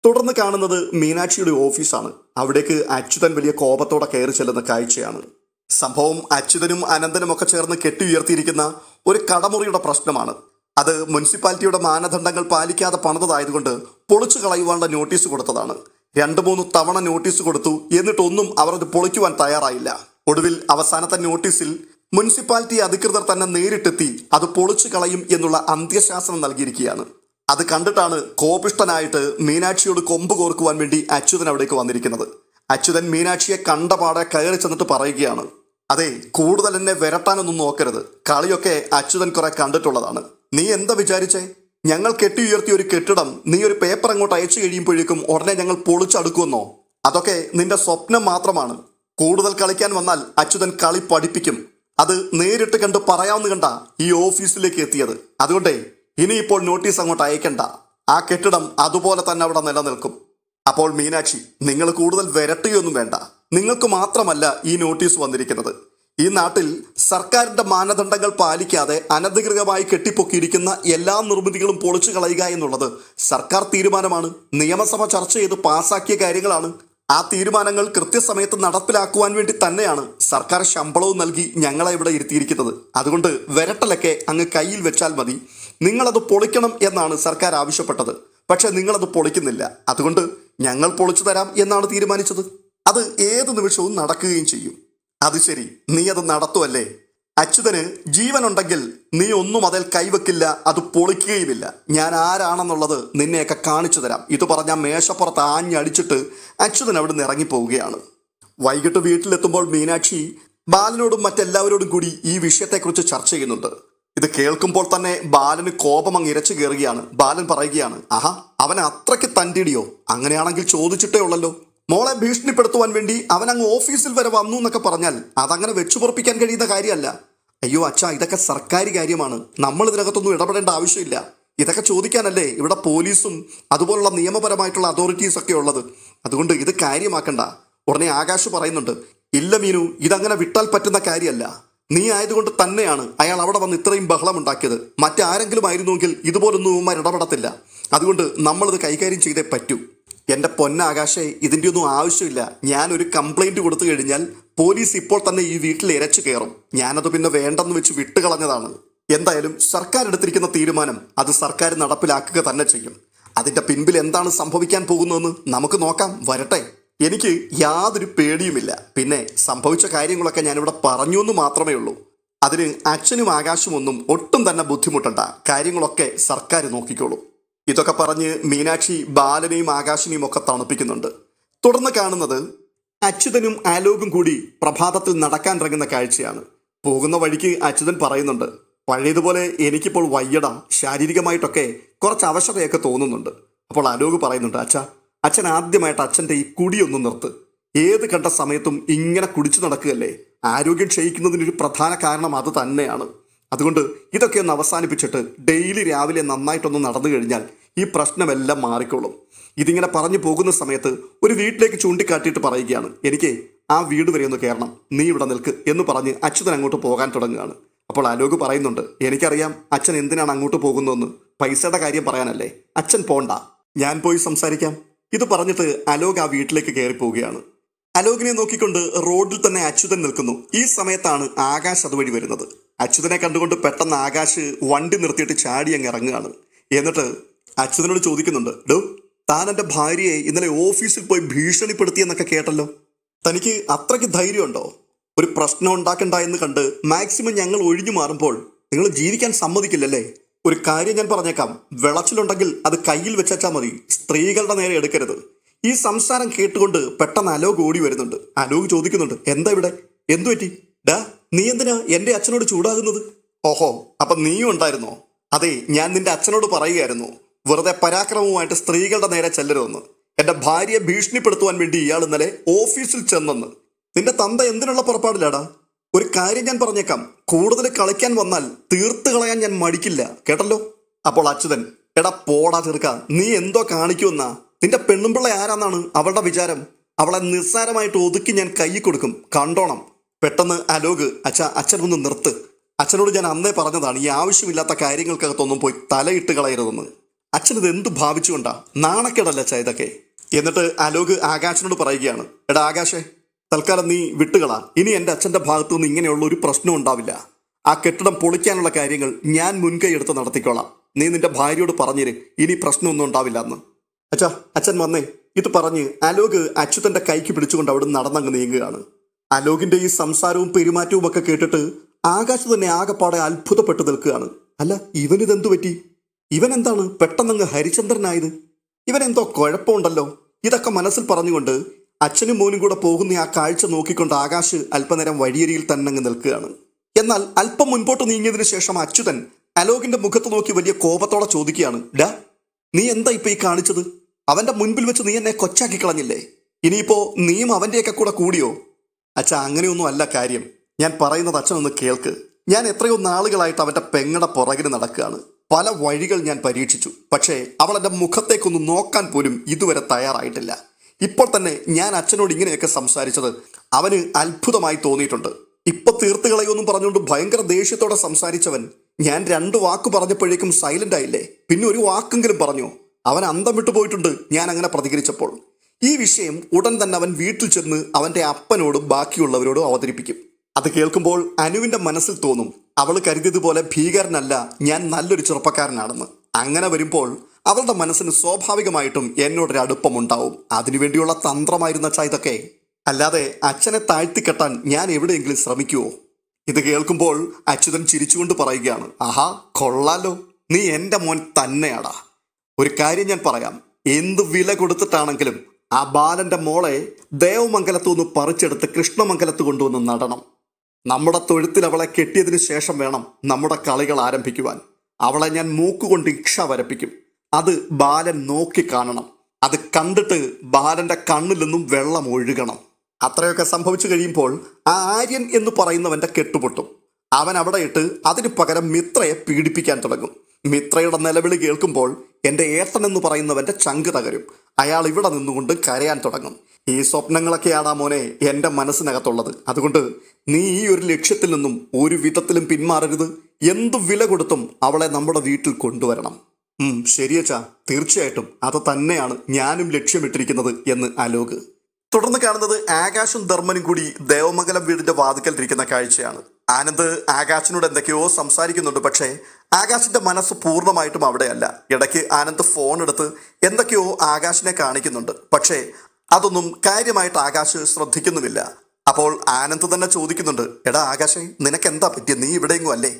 തുടർന്ന് കാണുന്നത് മീനാക്ഷിയുടെ ഓഫീസാണ്. അവിടേക്ക് അച്യുതൻ വലിയ കോപത്തോടെ കയറി ചെല്ലുന്ന കാഴ്ചയാണ്. സംഭവം അച്യുതനും അനന്തനും ഒക്കെ ചേർന്ന് കെട്ടിയുയർത്തിയിരിക്കുന്ന ഒരു കടമുറിയുടെ പ്രശ്നമാണ്. അത് മുനിസിപ്പാലിറ്റിയുടെ മാനദണ്ഡങ്ങൾ പാലിക്കാതെ പണിതതായതുകൊണ്ട് പൊളിച്ചു കളയുവാനുള്ള നോട്ടീസ് കൊടുത്തതാണ്. രണ്ടു മൂന്ന് തവണ നോട്ടീസ് കൊടുത്തു. എന്നിട്ടൊന്നും അവർ അത് പൊളിക്കുവാൻ തയ്യാറായില്ല. ഒടുവിൽ അവസാനത്തെ നോട്ടീസിൽ മുനിസിപ്പാലിറ്റി അധികൃതർ തന്നെ നേരിട്ടെത്തി അത് പൊളിച്ചു കളയും എന്നുള്ള അന്ത്യശാസനം നൽകിയിരിക്കുകയാണ്. അത് കണ്ടിട്ടാണ് കോപിഷ്ടനായിട്ട് മീനാക്ഷിയോട് കൊമ്പ് കോർക്കുവാൻ വേണ്ടി അച്യുതൻ അവിടേക്ക് വന്നിരിക്കുന്നത്. അച്യുതൻ മീനാക്ഷിയെ കണ്ടപാടെ കയറി ചെന്നിട്ട് പറയുകയാണ്. അതെ കൂടുതൽ എന്നെ വിരട്ടാനൊന്നും നോക്കരുത്. കളിയൊക്കെ അച്യുതൻ കുറെ കണ്ടിട്ടുള്ളതാണ്. നീ എന്താ വിചാരിച്ചേ? ഞങ്ങൾ കെട്ടിയുയർത്തിയ ഒരു കെട്ടിടം നീ ഒരു പേപ്പർ അങ്ങോട്ട് അയച്ചു കഴിയുമ്പോഴേക്കും ഉടനെ ഞങ്ങൾ പൊളിച്ചടുക്കുമെന്നോ? അതൊക്കെ നിന്റെ സ്വപ്നം മാത്രമാണ്. കൂടുതൽ കളിക്കാൻ വന്നാൽ അച്യുതൻ കളി പഠിപ്പിക്കും. അത് നേരിട്ട് കണ്ട് പറയാമെന്ന് കണ്ട ഈ ഓഫീസിലേക്ക് എത്തിയത്. അതുകൊണ്ടേ ഇനിയിപ്പോൾ നോട്ടീസ് അങ്ങോട്ട് അയക്കണ്ട. ആ കെട്ടിടം അതുപോലെ തന്നെ അവിടെ നിലനിൽക്കും. അപ്പോൾ മീനാക്ഷി നിങ്ങൾ കൂടുതൽ വിരട്ടുകയൊന്നും വേണ്ട. നിങ്ങൾക്ക് മാത്രമല്ല ഈ നോട്ടീസ് വന്നിരിക്കുന്നത്. ഈ നാട്ടിൽ സർക്കാരിന്റെ മാനദണ്ഡങ്ങൾ പാലിക്കാതെ അനധികൃതമായി കെട്ടിപ്പൊക്കിയിരിക്കുന്ന എല്ലാ നിർമ്മിതികളും പൊളിച്ചു കളയുക എന്നുള്ളത് സർക്കാർ തീരുമാനമാണ്. നിയമസഭ ചർച്ച ചെയ്ത് പാസാക്കിയ കാര്യങ്ങളാണ്. ആ തീരുമാനങ്ങൾ കൃത്യസമയത്ത് നടപ്പിലാക്കുവാൻ വേണ്ടി തന്നെയാണ് സർക്കാർ ശമ്പളവും നൽകി ഞങ്ങളെ ഇവിടെ ഇരുത്തിയിരിക്കുന്നത്. അതുകൊണ്ട് വിരട്ടലൊക്കെ അങ്ങ് കയ്യിൽ വെച്ചാൽ മതി. നിങ്ങളത് പൊളിക്കണം എന്നാണ് സർക്കാർ ആവശ്യപ്പെട്ടത്. പക്ഷെ നിങ്ങളത് പൊളിക്കുന്നില്ല. അതുകൊണ്ട് ഞങ്ങൾ പൊളിച്ചു തരാം എന്നാണ് തീരുമാനിച്ചത്. അത് ഏത് നിമിഷവും നടക്കുകയും ചെയ്യും. അത് ശരി നീ അത് നടത്തുമല്ലേ അച്യുതന് ജീവനുണ്ടെങ്കിൽ നീ ഒന്നും അതിൽ കൈവെക്കില്ല അത് പൊളിക്കുകയുമില്ല. ഞാൻ ആരാണെന്നുള്ളത് നിന്നെയൊക്കെ കാണിച്ചു തരാം. ഇത് പറഞ്ഞ മേശപ്പുറത്ത് ആഞ്ഞടിച്ചിട്ട് അച്യുതൻ അവിടെ നിന്ന് ഇറങ്ങിപ്പോവുകയാണ്. വൈകിട്ട് വീട്ടിലെത്തുമ്പോൾ മീനാക്ഷി ബാലനോടും മറ്റെല്ലാവരോടും കൂടി ഈ വിഷയത്തെക്കുറിച്ച് ചർച്ച ചെയ്യുന്നുണ്ട്. ഇത് കേൾക്കുമ്പോൾ തന്നെ ബാലന് കോപം അങ്ങ് ഇരച്ചു കയറുകയാണ്. ബാലൻ പറയുകയാണ് ആഹാ അവൻ അത്രയ്ക്ക് തന്റെടിയോ അങ്ങനെയാണെങ്കിൽ ചോദിച്ചിട്ടേ ഉള്ളല്ലോ. മോളെ ഭീഷണിപ്പെടുത്തുവാൻ വേണ്ടി അവൻ അങ്ങ് ഓഫീസിൽ വരെ വന്നു എന്നൊക്കെ പറഞ്ഞാൽ അതങ്ങനെ വെച്ചു പൊറപ്പിക്കാൻ കഴിയുന്ന കാര്യമല്ല. അയ്യോ അച്ഛാ ഇതൊക്കെ സർക്കാർ കാര്യമാണ്. നമ്മൾ ഇതിനകത്തൊന്നും ഇടപെടേണ്ട ആവശ്യമില്ല. ഇതൊക്കെ ചോദിക്കാനല്ലേ ഇവിടെ പോലീസും അതുപോലുള്ള നിയമപരമായിട്ടുള്ള അതോറിറ്റീസ് ഒക്കെ ഉള്ളത്. അതുകൊണ്ട് ഇത് കാര്യമാക്കണ്ട. ഉടനെ ആകാശ് പറയുന്നുണ്ട് ഇല്ല മീനു ഇതങ്ങനെ വിട്ടാൽ പറ്റുന്ന കാര്യമല്ല. നീ ആയതുകൊണ്ട് തന്നെയാണ് അയാൾ അവിടെ വന്ന് ഇത്രയും ബഹളം ഉണ്ടാക്കിയത്. മറ്റാരെങ്കിലും ആയിരുന്നുവെങ്കിൽ ഇതുപോലൊന്നും ഇവന്മാർ ഇടപെടത്തില്ല. അതുകൊണ്ട് നമ്മളിത് കൈകാര്യം ചെയ്തേ പറ്റൂ. എന്റെ പൊന്നാകാശേ ഇതിന്റെ ഒന്നും ആവശ്യമില്ല. ഞാൻ ഒരു കംപ്ലൈന്റ് കൊടുത്തു കഴിഞ്ഞാൽ പോലീസ് ഇപ്പോൾ തന്നെ ഈ വീട്ടിൽ ഇരച്ചു കയറും. ഞാനത് പിന്നെ വേണ്ടെന്ന് വെച്ച് വിട്ടുകളഞ്ഞതാണ്. എന്തായാലും സർക്കാർ എടുത്തിരിക്കുന്ന തീരുമാനം അത് സർക്കാർ നടപ്പിലാക്കുക തന്നെ ചെയ്യും. അതിന്റെ പിൻപിൽ എന്താണ് സംഭവിക്കാൻ പോകുന്നതെന്ന് നമുക്ക് നോക്കാം. വരട്ടെ. എനിക്ക് യാതൊരു പേടിയുമില്ല. പിന്നെ സംഭവിച്ച കാര്യങ്ങളൊക്കെ ഞാനിവിടെ പറഞ്ഞു എന്ന് മാത്രമേ ഉള്ളൂ. അതിന് അച്ഛനും ആകാശമൊന്നും ഒട്ടും തന്നെ ബുദ്ധിമുട്ടണ്ട. കാര്യങ്ങളൊക്കെ സർക്കാർ നോക്കിക്കോളൂ. ഇതൊക്കെ പറഞ്ഞ് മീനാക്ഷി ബാലനെയും ആകാശിനെയും ഒക്കെ തണുപ്പിക്കുന്നുണ്ട്. തുടർന്ന് കാണുന്നത് അച്യുതനും ആലോകും കൂടി പ്രഭാതത്തിൽ നടക്കാൻ ഇറങ്ങുന്ന കാഴ്ചയാണ്. പോകുന്ന വഴിക്ക് അച്യുതൻ പറയുന്നുണ്ട് പഴയതുപോലെ എനിക്കിപ്പോൾ വയ്യട ശാരീരികമായിട്ടൊക്കെ കുറച്ച് അവശതയൊക്കെ തോന്നുന്നുണ്ട്. അപ്പോൾ അലോക് പറയുന്നുണ്ട് അച്ഛ അച്ഛൻ ആദ്യമായിട്ട് അച്ഛന്റെ ഈ കുടിയൊന്ന് നിർത്ത്. ഏത് കണ്ട സമയത്തും ഇങ്ങനെ കുടിച്ചു നടക്കുകയല്ലേ? ആരോഗ്യം ക്ഷയിക്കുന്നതിനൊരു പ്രധാന കാരണം അത് തന്നെയാണ്. അതുകൊണ്ട് ഇതൊക്കെ ഒന്ന് അവസാനിപ്പിച്ചിട്ട് ഡെയിലി രാവിലെ നന്നായിട്ടൊന്ന് നടന്നു കഴിഞ്ഞാൽ ഈ പ്രശ്നമെല്ലാം മാറിക്കോളും. ഇതിങ്ങനെ പറഞ്ഞു പോകുന്ന സമയത്ത് ഒരു വീട്ടിലേക്ക് ചൂണ്ടിക്കാട്ടിയിട്ട് പറയുകയാണ് എനിക്ക് ആ വീട് വരെ ഒന്ന് കയറണം. നീ ഇവിടെ നിൽക്ക് എന്ന് പറഞ്ഞ് അച്യുതൻ അങ്ങോട്ട് പോകാൻ തുടങ്ങുകയാണ്. അപ്പോൾ അലോക് പറയുന്നുണ്ട് എനിക്കറിയാം അച്ഛൻ എന്തിനാണ് അങ്ങോട്ട് പോകുന്നതെന്ന്. പൈസയുടെ കാര്യം പറയാനല്ലേ? അച്ഛൻ പോണ്ട. ഞാൻ പോയി സംസാരിക്കാം. ഇത് പറഞ്ഞിട്ട് അലോക് ആ വീട്ടിലേക്ക് കയറി പോവുകയാണ്. അലോകിനെ നോക്കിക്കൊണ്ട് റോഡിൽ തന്നെ അച്യുതൻ നിൽക്കുന്നു. ഈ സമയത്താണ് ആകാശ് അതുവഴി വരുന്നത്. അച്യുതനെ കണ്ടുകൊണ്ട് പെട്ടെന്ന് ആകാശ് വണ്ടി നിർത്തിയിട്ട് ചാടി അങ്ങ് ഇറങ്ങുകയാണ്. എന്നിട്ട് അച്യുതനോട് ചോദിക്കുന്നുണ്ട് ഡോ താൻ എന്റെ ഭാര്യയെ ഇന്നലെ ഓഫീസിൽ പോയി ഭീഷണിപ്പെടുത്തി എന്നൊക്കെ കേട്ടല്ലോ. തനിക്ക് അത്രയ്ക്ക് ധൈര്യമുണ്ടോ? ഒരു പ്രശ്നം ഉണ്ടാക്കണ്ട എന്ന് കണ്ട് മാക്സിമം ഞങ്ങൾ ഒഴിഞ്ഞു മാറുമ്പോൾ നിങ്ങൾ ജീവിക്കാൻ സമ്മതിക്കില്ലല്ലേ? ഒരു കാര്യം ഞാൻ പറഞ്ഞേക്കാം. വിളച്ചിലുണ്ടെങ്കിൽ അത് കയ്യിൽ വെച്ചാൽ മതി. സ്ത്രീകളുടെ നേരെ എടുക്കരുത്. ഈ സംസാരം കേട്ടുകൊണ്ട് പെട്ടെന്ന് അലോക് ഓടി വരുന്നുണ്ട്. അലോക് ചോദിക്കുന്നുണ്ട് എന്താ ഇവിടെ? എന്തു പറ്റി? ഡാ നീ എന്തിനാ എന്റെ അച്ഛനോട് ചൂടാകുന്നത്? ഓഹോ അപ്പൊ നീയും ഉണ്ടായിരുന്നോ? അതെ ഞാൻ നിന്റെ അച്ഛനോട് പറയുകയായിരുന്നു. വെറുതെ പരാക്രമവുമായിട്ട് സ്ത്രീകളുടെ നേരെ ചെല്ലരുതെന്ന്. എന്റെ ഭാര്യയെ ഭീഷണിപ്പെടുത്തുവാൻ വേണ്ടി ഇയാൾ ഇന്നലെ ഓഫീസിൽ ചെന്നെന്ന്. നിന്റെ തന്ത എന്തിനുള്ള പുറപ്പാടിലാടാ? ഒരു കാര്യം ഞാൻ പറഞ്ഞേക്കാം. കൂടുതൽ കളിക്കാൻ വന്നാൽ തീർത്ത് കളയാൻ ഞാൻ മടിക്കില്ല. കേട്ടല്ലോ? അപ്പോൾ അച്യുതൻ എടാ പോടാ ചെറുക്ക നീ എന്തോ കാണിക്കുമെന്നാ? നിന്റെ പെണ്ണുമ്പിള്ള ആരാന്നാണ് അവളുടെ വിചാരം? അവളെ നിസ്സാരമായിട്ട് ഒതുക്കി ഞാൻ കൈ കൊടുക്കും. കണ്ടോണം. പെട്ടെന്ന് അലോക് അച്ഛ അച്ഛനൊന്ന് നിർത്ത്. അച്ഛനോട് ഞാൻ അന്നേ പറഞ്ഞതാണ് ഈ ആവശ്യമില്ലാത്ത കാര്യങ്ങൾക്കകത്തൊന്നും പോയി തലയിട്ട് കളയരുതെന്ന്. അച്ഛൻ ഇത് എന്ത് ഭാവിച്ചുകൊണ്ടാ? നാണക്കേടല്ല അച്ഛ ഇതൊക്കെ? എന്നിട്ട് അലോക് ആകാശനോട് പറയുകയാണ്. എടാ ആകാശേ തൽക്കാലം നീ വിട്ടുകളാ. ഇനി എന്റെ അച്ഛന്റെ ഭാഗത്തു നിന്ന് ഇങ്ങനെയുള്ള ഒരു പ്രശ്നം ഉണ്ടാവില്ല. ആ കെട്ടിടം പൊളിക്കാനുള്ള കാര്യങ്ങൾ ഞാൻ മുൻകൈ എടുത്ത് നടത്തിക്കോളാം. നീ നിന്റെ ഭാര്യയോട് പറഞ്ഞു ഇനി പ്രശ്നമൊന്നും ഉണ്ടാവില്ല എന്ന് അച്ഛാ അച്ഛൻ വന്നേ. ഇത് പറഞ്ഞ് അലോക് അച്യുതന്റെ കൈക്ക് പിടിച്ചുകൊണ്ട് അവിടെ നടന്നങ്ങ് നീങ്ങുകയാണ്. അലോകിന്റെ ഈ സംസാരവും പെരുമാറ്റവും ഒക്കെ കേട്ടിട്ട് ആകാശ് തന്നെ ആകെപ്പാടെ അത്ഭുതപ്പെട്ടു നിൽക്കുകയാണ്. അല്ല ഇവൻ ഇതെന്തു പറ്റി? ഇവൻ എന്താണ് പെട്ടെന്നങ്ങ് ഹരിചന്ദ്രനായത്? ഇവൻ എന്തോ കുഴപ്പമുണ്ടല്ലോ? ഇതൊക്കെ മനസ്സിൽ പറഞ്ഞുകൊണ്ട് അച്ഛനും മോനും കൂടെ പോകുന്ന ആ കാഴ്ച നോക്കിക്കൊണ്ട് ആകാശ് അല്പനേരം വഴിയരിയിൽ തന്നെ അങ്ങ് നിൽക്കുകയാണ്. എന്നാൽ അല്പം മുൻപോട്ട് നീങ്ങിയതിനു ശേഷം അച്യുതൻ അലോകിന്റെ മുഖത്ത് നോക്കി വലിയ കോപത്തോടെ ചോദിക്കുകയാണ് ഡാ നീ എന്താ ഇപ്പൊ ഈ കാണിച്ചത്? അവന്റെ മുൻപിൽ വെച്ച് നീ എന്നെ കൊച്ചാക്കി കളഞ്ഞില്ലേ? ഇനിയിപ്പോ നീയും അവന്റെയൊക്കെ കൂടെ കൂടിയോ? അച്ഛാ അങ്ങനെയൊന്നും അല്ല കാര്യം. ഞാൻ പറയുന്നത് അച്ഛൻ ഒന്ന് കേൾക്ക്. ഞാൻ എത്രയോ നാളുകളായിട്ട് അവന്റെ പെങ്ങടെ പുറകിൽ നടക്കുകയാണ്. പല വഴികൾ ഞാൻ പരീക്ഷിച്ചു. പക്ഷേ അവൾ എന്റെ മുഖത്തേക്കൊന്ന് നോക്കാൻ പോലും ഇതുവരെ തയ്യാറായിട്ടില്ല. ഇപ്പോൾ തന്നെ ഞാൻ അച്ഛനോട് ഇങ്ങനെയൊക്കെ സംസാരിച്ചത് അവന് അത്ഭുതമായി തോന്നിയിട്ടുണ്ട്. ഇപ്പൊ തീർത്തുകളെയൊന്നും പറഞ്ഞുകൊണ്ട് ഭയങ്കര ദേഷ്യത്തോടെ സംസാരിച്ചവൻ ഞാൻ രണ്ട് വാക്ക് പറഞ്ഞപ്പോഴേക്കും സൈലന്റ് ആയില്ലേ? പിന്നെ ഒരു വാക്കെങ്കിലും പറഞ്ഞു? അവൻ അന്തം വിട്ടു പോയിട്ടുണ്ട് ഞാൻ അങ്ങനെ പ്രതികരിച്ചപ്പോൾ. ഈ വിഷയം ഉടൻ തന്നെ അവൻ വീട്ടിൽ ചെന്ന് അവന്റെ അപ്പനോടും ബാക്കിയുള്ളവരോടും അവതരിപ്പിക്കും. അത് കേൾക്കുമ്പോൾ അനുവിന്റെ മനസ്സിൽ തോന്നും അവൾ കരുതിയതുപോലെ ഭീകരനല്ല ഞാൻ നല്ലൊരു ചെറുപ്പക്കാരനാണെന്ന്. അങ്ങനെ വരുമ്പോൾ അവളുടെ മനസ്സിന് സ്വാഭാവികമായിട്ടും എന്നോടൊരു അടുപ്പമുണ്ടാവും. അതിനുവേണ്ടിയുള്ള തന്ത്രമായിരുന്ന അച്ഛ ഇതൊക്കെ. അല്ലാതെ അച്ഛനെ താഴ്ത്തിക്കെട്ടാൻ ഞാൻ എവിടെയെങ്കിലും ശ്രമിക്കുവോ? ഇത് കേൾക്കുമ്പോൾ അച്യുതൻ ചിരിച്ചുകൊണ്ട് പറയുകയാണ് ആഹാ കൊള്ളാലോ. നീ എന്റെ മോൻ തന്നെയാടാ. ഒരു കാര്യം ഞാൻ പറയാം. എന്ത് വില കൊടുത്തിട്ടാണെങ്കിലും ആ ബാലന്റെ മോളെ ദേവമംഗലത്തു നിന്ന് പറിച്ചെടുത്ത് കൃഷ്ണമംഗലത്ത് കൊണ്ടുവന്ന് നടണം. നമ്മുടെ തൊഴുത്തിൽ അവളെ കെട്ടിയതിനു ശേഷം വേണം നമ്മുടെ കളികൾ ആരംഭിക്കുവാൻ. അവളെ ഞാൻ മൂക്കുകൊണ്ട് ഇക്ഷ വരപ്പിക്കും. അത് ബാലൻ നോക്കി കാണണം. അത് കണ്ടിട്ട് ബാലന്റെ കണ്ണിൽ നിന്നും വെള്ളം ഒഴുകണം. അത്രയൊക്കെ സംഭവിച്ചു കഴിയുമ്പോൾ ആ ആര്യൻ എന്ന് പറയുന്നവന്റെ കെട്ടുപൊട്ടും. അവൻ അവിടെ ഇട്ട് അതിനു പകരം മിത്രയെ പീഡിപ്പിക്കാൻ തുടങ്ങും. മിത്രയുടെ നിലവിളി കേൾക്കുമ്പോൾ എന്റെ ഏട്ടൻ എന്ന് പറയുന്നവന്റെ ചങ്ക് തകരും. അയാൾ ഇവിടെ നിന്നുകൊണ്ട് കരയാൻ തുടങ്ങും. ഈ സ്വപ്നങ്ങളൊക്കെയാണ് മോനെ എന്റെ മനസ്സിനകത്തുള്ളത്. അതുകൊണ്ട് നീ ഈ ഒരു ലക്ഷ്യത്തിൽ നിന്നും ഒരു വിധത്തിലും പിന്മാറരുത്. എന്തു വില കൊടുത്തും അവളെ നമ്മുടെ വീട്ടിൽ കൊണ്ടുവരണം. ശരിയച്ചാ. തീർച്ചയായിട്ടും. അത് തന്നെയാണ് ഞാനും ലക്ഷ്യമിട്ടിരിക്കുന്നത് എന്ന് അലോക്. തുടർന്ന് കാണുന്നത് ആകാശും ധർമ്മനും കൂടി ദേവമംഗലം വീടിന്റെ വാതിക്കൽ ഇരിക്കുന്ന കാഴ്ചയാണ്. ആനന്ദ് ആകാശിനോട് എന്തൊക്കെയോ സംസാരിക്കുന്നുണ്ട് പക്ഷേ ആകാശിന്റെ മനസ്സ് പൂർണമായിട്ടും അവിടെയല്ല. ഇടയ്ക്ക് ആനന്ദ് ഫോൺ എടുത്ത് എന്തൊക്കെയോ ആകാശിനെ കാണിക്കുന്നുണ്ട് പക്ഷേ അതൊന്നും കാര്യമായിട്ട് ആകാശ് ശ്രദ്ധിക്കുന്നുമില്ല. അപ്പോൾ ആനന്ദ് തന്നെ ചോദിക്കുന്നുണ്ട് എടാ ആകാശേ നിനക്ക് എന്താ പറ്റിയത് നീ ഇവിടെയെങ്കിലും അല്ലേ?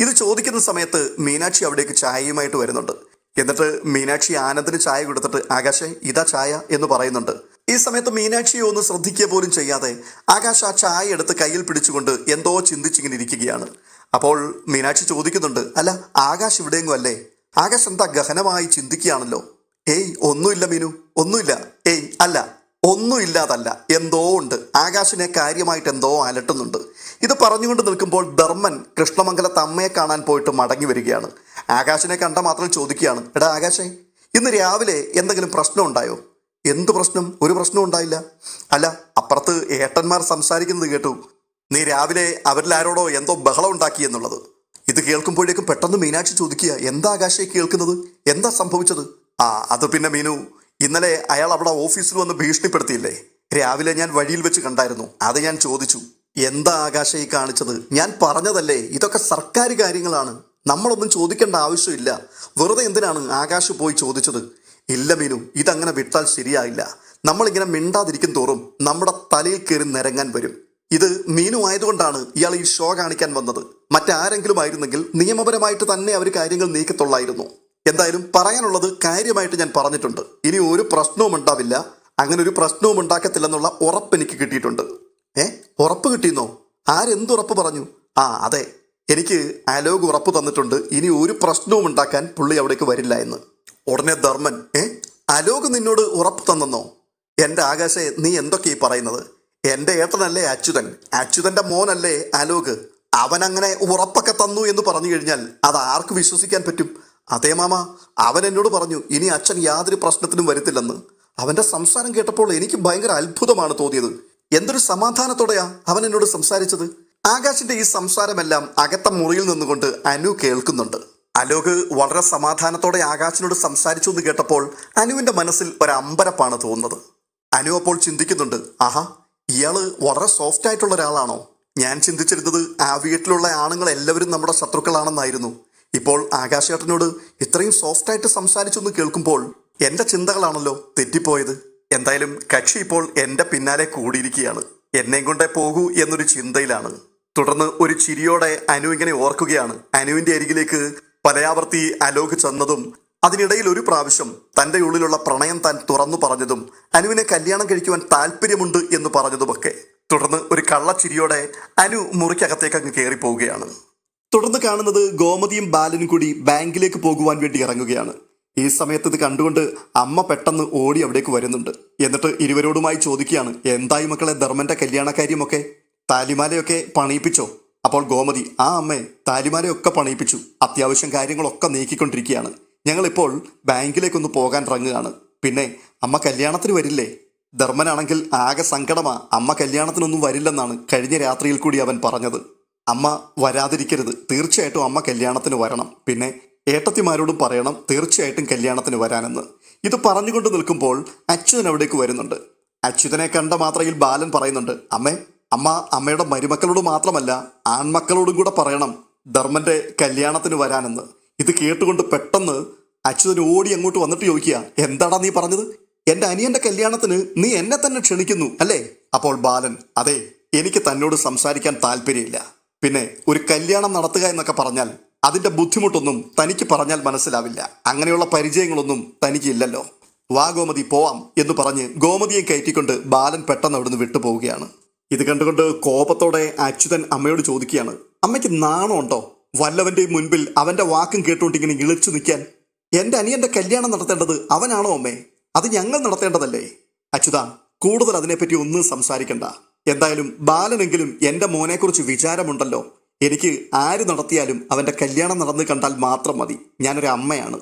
ഇത് ചോദിക്കുന്ന സമയത്ത് മീനാക്ഷി അവിടേക്ക് ചായയുമായിട്ട് വരുന്നുണ്ട്. എന്നിട്ട് മീനാക്ഷി ആനന്ദിന് ചായ കൊടുത്തിട്ട് ആകാശേ ഇതാ ചായ എന്ന് പറയുന്നുണ്ട്. ഈ സമയത്ത് മീനാക്ഷിയെ ഒന്ന് ശ്രദ്ധിക്കുക പോലും ചെയ്യാതെ ആകാശ് ആ ചായ എടുത്ത് കയ്യിൽ പിടിച്ചുകൊണ്ട് എന്തോ ചിന്തിച്ചിങ്ങനെ ഇരിക്കുകയാണ്. അപ്പോൾ മീനാക്ഷി ചോദിക്കുന്നുണ്ട് അല്ല ആകാശ് ഇവിടെയെങ്കിലും അല്ലേ? ആകാശ് എന്താ ഗഹനമായി ചിന്തിക്കുകയാണല്ലോ? ഏയ് ഒന്നുമില്ല മീനു ഒന്നുമില്ല. ഏയ് അല്ല ഒന്നുമില്ലാതല്ല എന്തോ ഉണ്ട്. ആകാശിനെ കാര്യമായിട്ട് എന്തോ അലട്ടുന്നുണ്ട്. ഇത് പറഞ്ഞുകൊണ്ട് നിൽക്കുമ്പോൾ ധർമ്മൻ കൃഷ്ണമംഗലത്ത് അമ്മയെ കാണാൻ പോയിട്ട് മടങ്ങി വരികയാണ്. ആകാശിനെ കണ്ട മാത്രം ചോദിക്കുകയാണ് എടാ ആകാശേ ഇന്ന് രാവിലെ എന്തെങ്കിലും പ്രശ്നം ഉണ്ടായോ? എന്ത് പ്രശ്നം? ഒരു പ്രശ്നവും ഉണ്ടായില്ല. അല്ല അപ്പുറത്ത് ഏട്ടന്മാർ സംസാരിക്കുന്നത് കേട്ടു. നീ രാവിലെ അവരിൽ ആരോടോ എന്തോ ബഹളം ഉണ്ടാക്കി എന്നുള്ളത്. ഇത് കേൾക്കുമ്പോഴേക്കും പെട്ടെന്ന് മീനാക്ഷി ചോദിക്കുക എന്താ ആകാശയെ കേൾക്കുന്നത്? എന്താ സംഭവിച്ചത്? ആ അത് പിന്നെ മീനു ഇന്നലെ അയാൾ അവിടെ ഓഫീസിൽ വന്ന് ഭീഷണിപ്പെടുത്തിയില്ലേ? രാവിലെ ഞാൻ വഴിയിൽ വെച്ച് കണ്ടായിരുന്നു. അത് ഞാൻ ചോദിച്ചു എന്താ ആകാശയെ കാണിച്ചത്? ഞാൻ പറഞ്ഞതല്ലേ ഇതൊക്കെ സർക്കാർ കാര്യങ്ങളാണ്. നമ്മളൊന്നും ചോദിക്കേണ്ട ആവശ്യമില്ല. വെറുതെ എന്തിനാണ് ആകാശ് പോയി ചോദിച്ചത്? ഇല്ല മീനു ഇതങ്ങനെ വിട്ടാൽ ശരിയായില്ല. നമ്മളിങ്ങനെ മിണ്ടാതിരിക്കും തോറും നമ്മുടെ തലയിൽ കയറി നിരങ്ങാൻ വരും. ഇത് മീനു ആയതുകൊണ്ടാണ് ഇയാൾ ഈ ഷോ കാണിക്കാൻ വന്നത്. മറ്റാരെങ്കിലും ആയിരുന്നെങ്കിൽ നിയമപരമായിട്ട് തന്നെ അവർ കാര്യങ്ങൾ നീക്കത്തുള്ളായിരുന്നു. എന്തായാലും പറയാനുള്ളത് കാര്യമായിട്ട് ഞാൻ പറഞ്ഞിട്ടുണ്ട്. ഇനി ഒരു പ്രശ്നവും ഉണ്ടാവില്ല. അങ്ങനെ ഒരു പ്രശ്നവും ഉണ്ടാക്കത്തില്ലെന്നുള്ള ഉറപ്പ് എനിക്ക് കിട്ടിയിട്ടുണ്ട്. ഏ? ഉറപ്പ് കിട്ടിയെന്നോ? ആരെന്തുറപ്പ് പറഞ്ഞു? ആ അതെ. എനിക്ക് അലോക് ഉറപ്പ് തന്നിട്ടുണ്ട്. ഇനി ഒരു പ്രശ്നവും ഉണ്ടാക്കാൻ പുള്ളി അവിടേക്ക് വരില്ല എന്ന്. ഉടനെ ധർമ്മൻ ഏ അലോക് നിന്നോട് ഉറപ്പ് തന്നെന്നോ? എന്റെ ആകാശെ നീ എന്തൊക്കെയാ പറയുന്നത്? എന്റെ ഏട്ടനല്ലേ അച്യുതൻ. അച്യുതന്റെ മോനല്ലേ അലോക് അവൻ അങ്ങനെ ഉറപ്പൊക്കെ തന്നു എന്ന് പറഞ്ഞു കഴിഞ്ഞാൽ അത് ആർക്ക് വിശ്വസിക്കാൻ പറ്റും? അതേ മാമ അവൻ എന്നോട് പറഞ്ഞു ഇനി അച്ഛൻ യാതൊരു പ്രശ്നത്തിനും വരുത്തില്ലെന്ന്. അവന്റെ സംസാരം കേട്ടപ്പോൾ എനിക്ക് ഭയങ്കര അത്ഭുതമാണ് തോന്നിയത്. എന്തൊരു സമാധാനത്തോടെയാ അവൻ എന്നോട് സംസാരിച്ചത്. ആകാശിന്റെ ഈ സംസാരമെല്ലാം അകത്ത മുറിയിൽ നിന്നുകൊണ്ട് അനു കേൾക്കുന്നുണ്ട്. അലോക് വളരെ സമാധാനത്തോടെ ആകാശിനോട് സംസാരിച്ചു എന്ന് കേട്ടപ്പോൾ അനുവിന്റെ മനസ്സിൽ ഒരു അമ്പരപ്പാണ് തോന്നുന്നത്. അനു അപ്പോൾ ചിന്തിക്കുന്നുണ്ട് ആഹാ ഇയാൾ വളരെ സോഫ്റ്റ് ആയിട്ടുള്ള ഒരാളാണോ? ഞാൻ ചിന്തിച്ചിരുന്നത് ആ വീട്ടിലുള്ള ആണുങ്ങൾ എല്ലാവരും നമ്മുടെ ശത്രുക്കളാണെന്നായിരുന്നു. ഇപ്പോൾ ആകാശേട്ടനോട് ഇത്രയും സോഫ്റ്റ് ആയിട്ട് സംസാരിച്ചു എന്ന് കേൾക്കുമ്പോൾ എന്റെ ചിന്തകളാണല്ലോ തെറ്റിപ്പോയത്. എന്തായാലും കക്ഷി ഇപ്പോൾ എന്റെ പിന്നാലെ കൂടിയിരിക്കുകയാണ്. എന്നെയും കൊണ്ടേ പോകൂ എന്നൊരു ചിന്തയിലാണ്. തുടർന്ന് ഒരു ചിരിയോടെ അനു ഇങ്ങനെ ഓർക്കുകയാണ്. അനുവിന്റെ അരികിലേക്ക് പലയാവർത്തി അലോക് ചെന്നതും അതിനിടയിൽ ഒരു പ്രാവശ്യം തന്റെ ഉള്ളിലുള്ള പ്രണയം താൻ തുറന്നു പറഞ്ഞതും അനുവിനെ കല്യാണം കഴിക്കുവാൻ താല്പര്യമുണ്ട് എന്ന് പറഞ്ഞതുമൊക്കെ. തുടർന്ന് ഒരു കള്ളച്ചിരിയോടെ അനു മുറിക്കകത്തേക്ക് അങ്ങ് കയറി പോവുകയാണ്. തുടർന്ന് കാണുന്നത് ഗോമതിയും ബാലനും കൂടി ബാങ്കിലേക്ക് പോകുവാൻ വേണ്ടി ഇറങ്ങുകയാണ്. ഈ സമയത്ത് ഇത് കണ്ടുകൊണ്ട് അമ്മ പെട്ടെന്ന് ഓടി അവിടേക്ക് വരുന്നുണ്ട്. എന്നിട്ട് ഇരുവരോടുമായി ചോദിക്കുകയാണ് എന്തായി മക്കളെ ധർമ്മന്റെ കല്യാണക്കാര്യമൊക്കെ താലിമാലയൊക്കെ പണിയിപ്പിച്ചോ? അപ്പോൾ ഗോമതി ആ അമ്മേ താലിമാലയൊക്കെ പണിയിപ്പിച്ചു. അത്യാവശ്യം കാര്യങ്ങളൊക്കെ നീക്കിക്കൊണ്ടിരിക്കുകയാണ്. ഞങ്ങളിപ്പോൾ ബാങ്കിലേക്കൊന്ന് പോകാൻ ഇറങ്ങുകയാണ്. പിന്നെ അമ്മ കല്യാണത്തിന് വരില്ലേ? ധർമ്മനാണെങ്കിൽ ആകെ സങ്കടമാ. അമ്മ കല്യാണത്തിനൊന്നും വരില്ലെന്നാണ് കഴിഞ്ഞ രാത്രിയിൽ കൂടി അവൻ പറഞ്ഞത്. അമ്മ വരാതിരിക്കരുത്. തീർച്ചയായിട്ടും അമ്മ കല്യാണത്തിന് വരണം. പിന്നെ ഏട്ടത്തിമാരോടും പറയണം തീർച്ചയായിട്ടും കല്യാണത്തിന് വരാനെന്ന്. ഇത് പറഞ്ഞുകൊണ്ട് നിൽക്കുമ്പോൾ അച്യുതൻ അവിടേക്ക് വരുന്നുണ്ട്. അച്യുതനെ കണ്ട മാത്രയിൽ ബാലൻ പറയുന്നുണ്ട് അമ്മേ അമ്മ അമ്മയുടെ മരുമക്കളോട് മാത്രമല്ല ആൺമക്കളോടും കൂടെ പറയണം ധർമ്മന്റെ കല്യാണത്തിന് വരാനെന്ന്. ഇത് കേട്ടുകൊണ്ട് പെട്ടെന്ന് അച്യുതൻ ഓടി അങ്ങോട്ട് വന്നിട്ട് ചോദിക്കുക എന്താടാ നീ പറഞ്ഞത്? എന്റെ അനിയന്റെ കല്യാണത്തിന് നീ എന്നെ തന്നെ ക്ഷണിക്കുന്നു അല്ലേ? അപ്പോൾ ബാലൻ അതെ എനിക്ക് തന്നോട് സംസാരിക്കാൻ താല്പര്യമില്ല. പിന്നെ ഒരു കല്യാണം നടത്തുക എന്നൊക്കെ പറഞ്ഞാൽ അതിന്റെ ബുദ്ധിമുട്ടൊന്നും തനിക്ക് പറഞ്ഞാൽ മനസ്സിലാവില്ല. അങ്ങനെയുള്ള പരിചയങ്ങളൊന്നും തനിക്കില്ലല്ലോ. വാ ഗോമതി പോവാം എന്ന് പറഞ്ഞ് ഗോമതിയെ കയറ്റിക്കൊണ്ട് ബാലൻ പെട്ടെന്ന് അവിടുന്ന് വിട്ടുപോവുകയാണ്. ഇത് കണ്ടുകൊണ്ട് കോപത്തോടെ അച്യുതൻ അമ്മയോട് ചോദിക്കുകയാണ്. അമ്മയ്ക്ക് നാണമുണ്ടോ? വല്ലവന്റെ മുൻപിൽ അവന്റെ വാക്കും കേട്ടുകൊണ്ട് ഇങ്ങനെ ഇളിച്ചു നിൽക്കാൻ. എന്റെ അനിയന്റെ കല്യാണം നടത്തേണ്ടത് അവനാണോ അമ്മേ? അത് ഞങ്ങൾ നടത്തേണ്ടതല്ലേ? അച്യുത കൂടുതൽ അതിനെപ്പറ്റി ഒന്നും സംസാരിക്കണ്ട. എന്തായാലും ബാലനെങ്കിലും എന്റെ മോനെക്കുറിച്ച് വിചാരമുണ്ടല്ലോ. എനിക്ക് ആര് നടത്തിയാലും അവന്റെ കല്യാണം നടന്ന് കണ്ടാൽ മാത്രം മതി. ഞാനൊരു അമ്മയാണ്.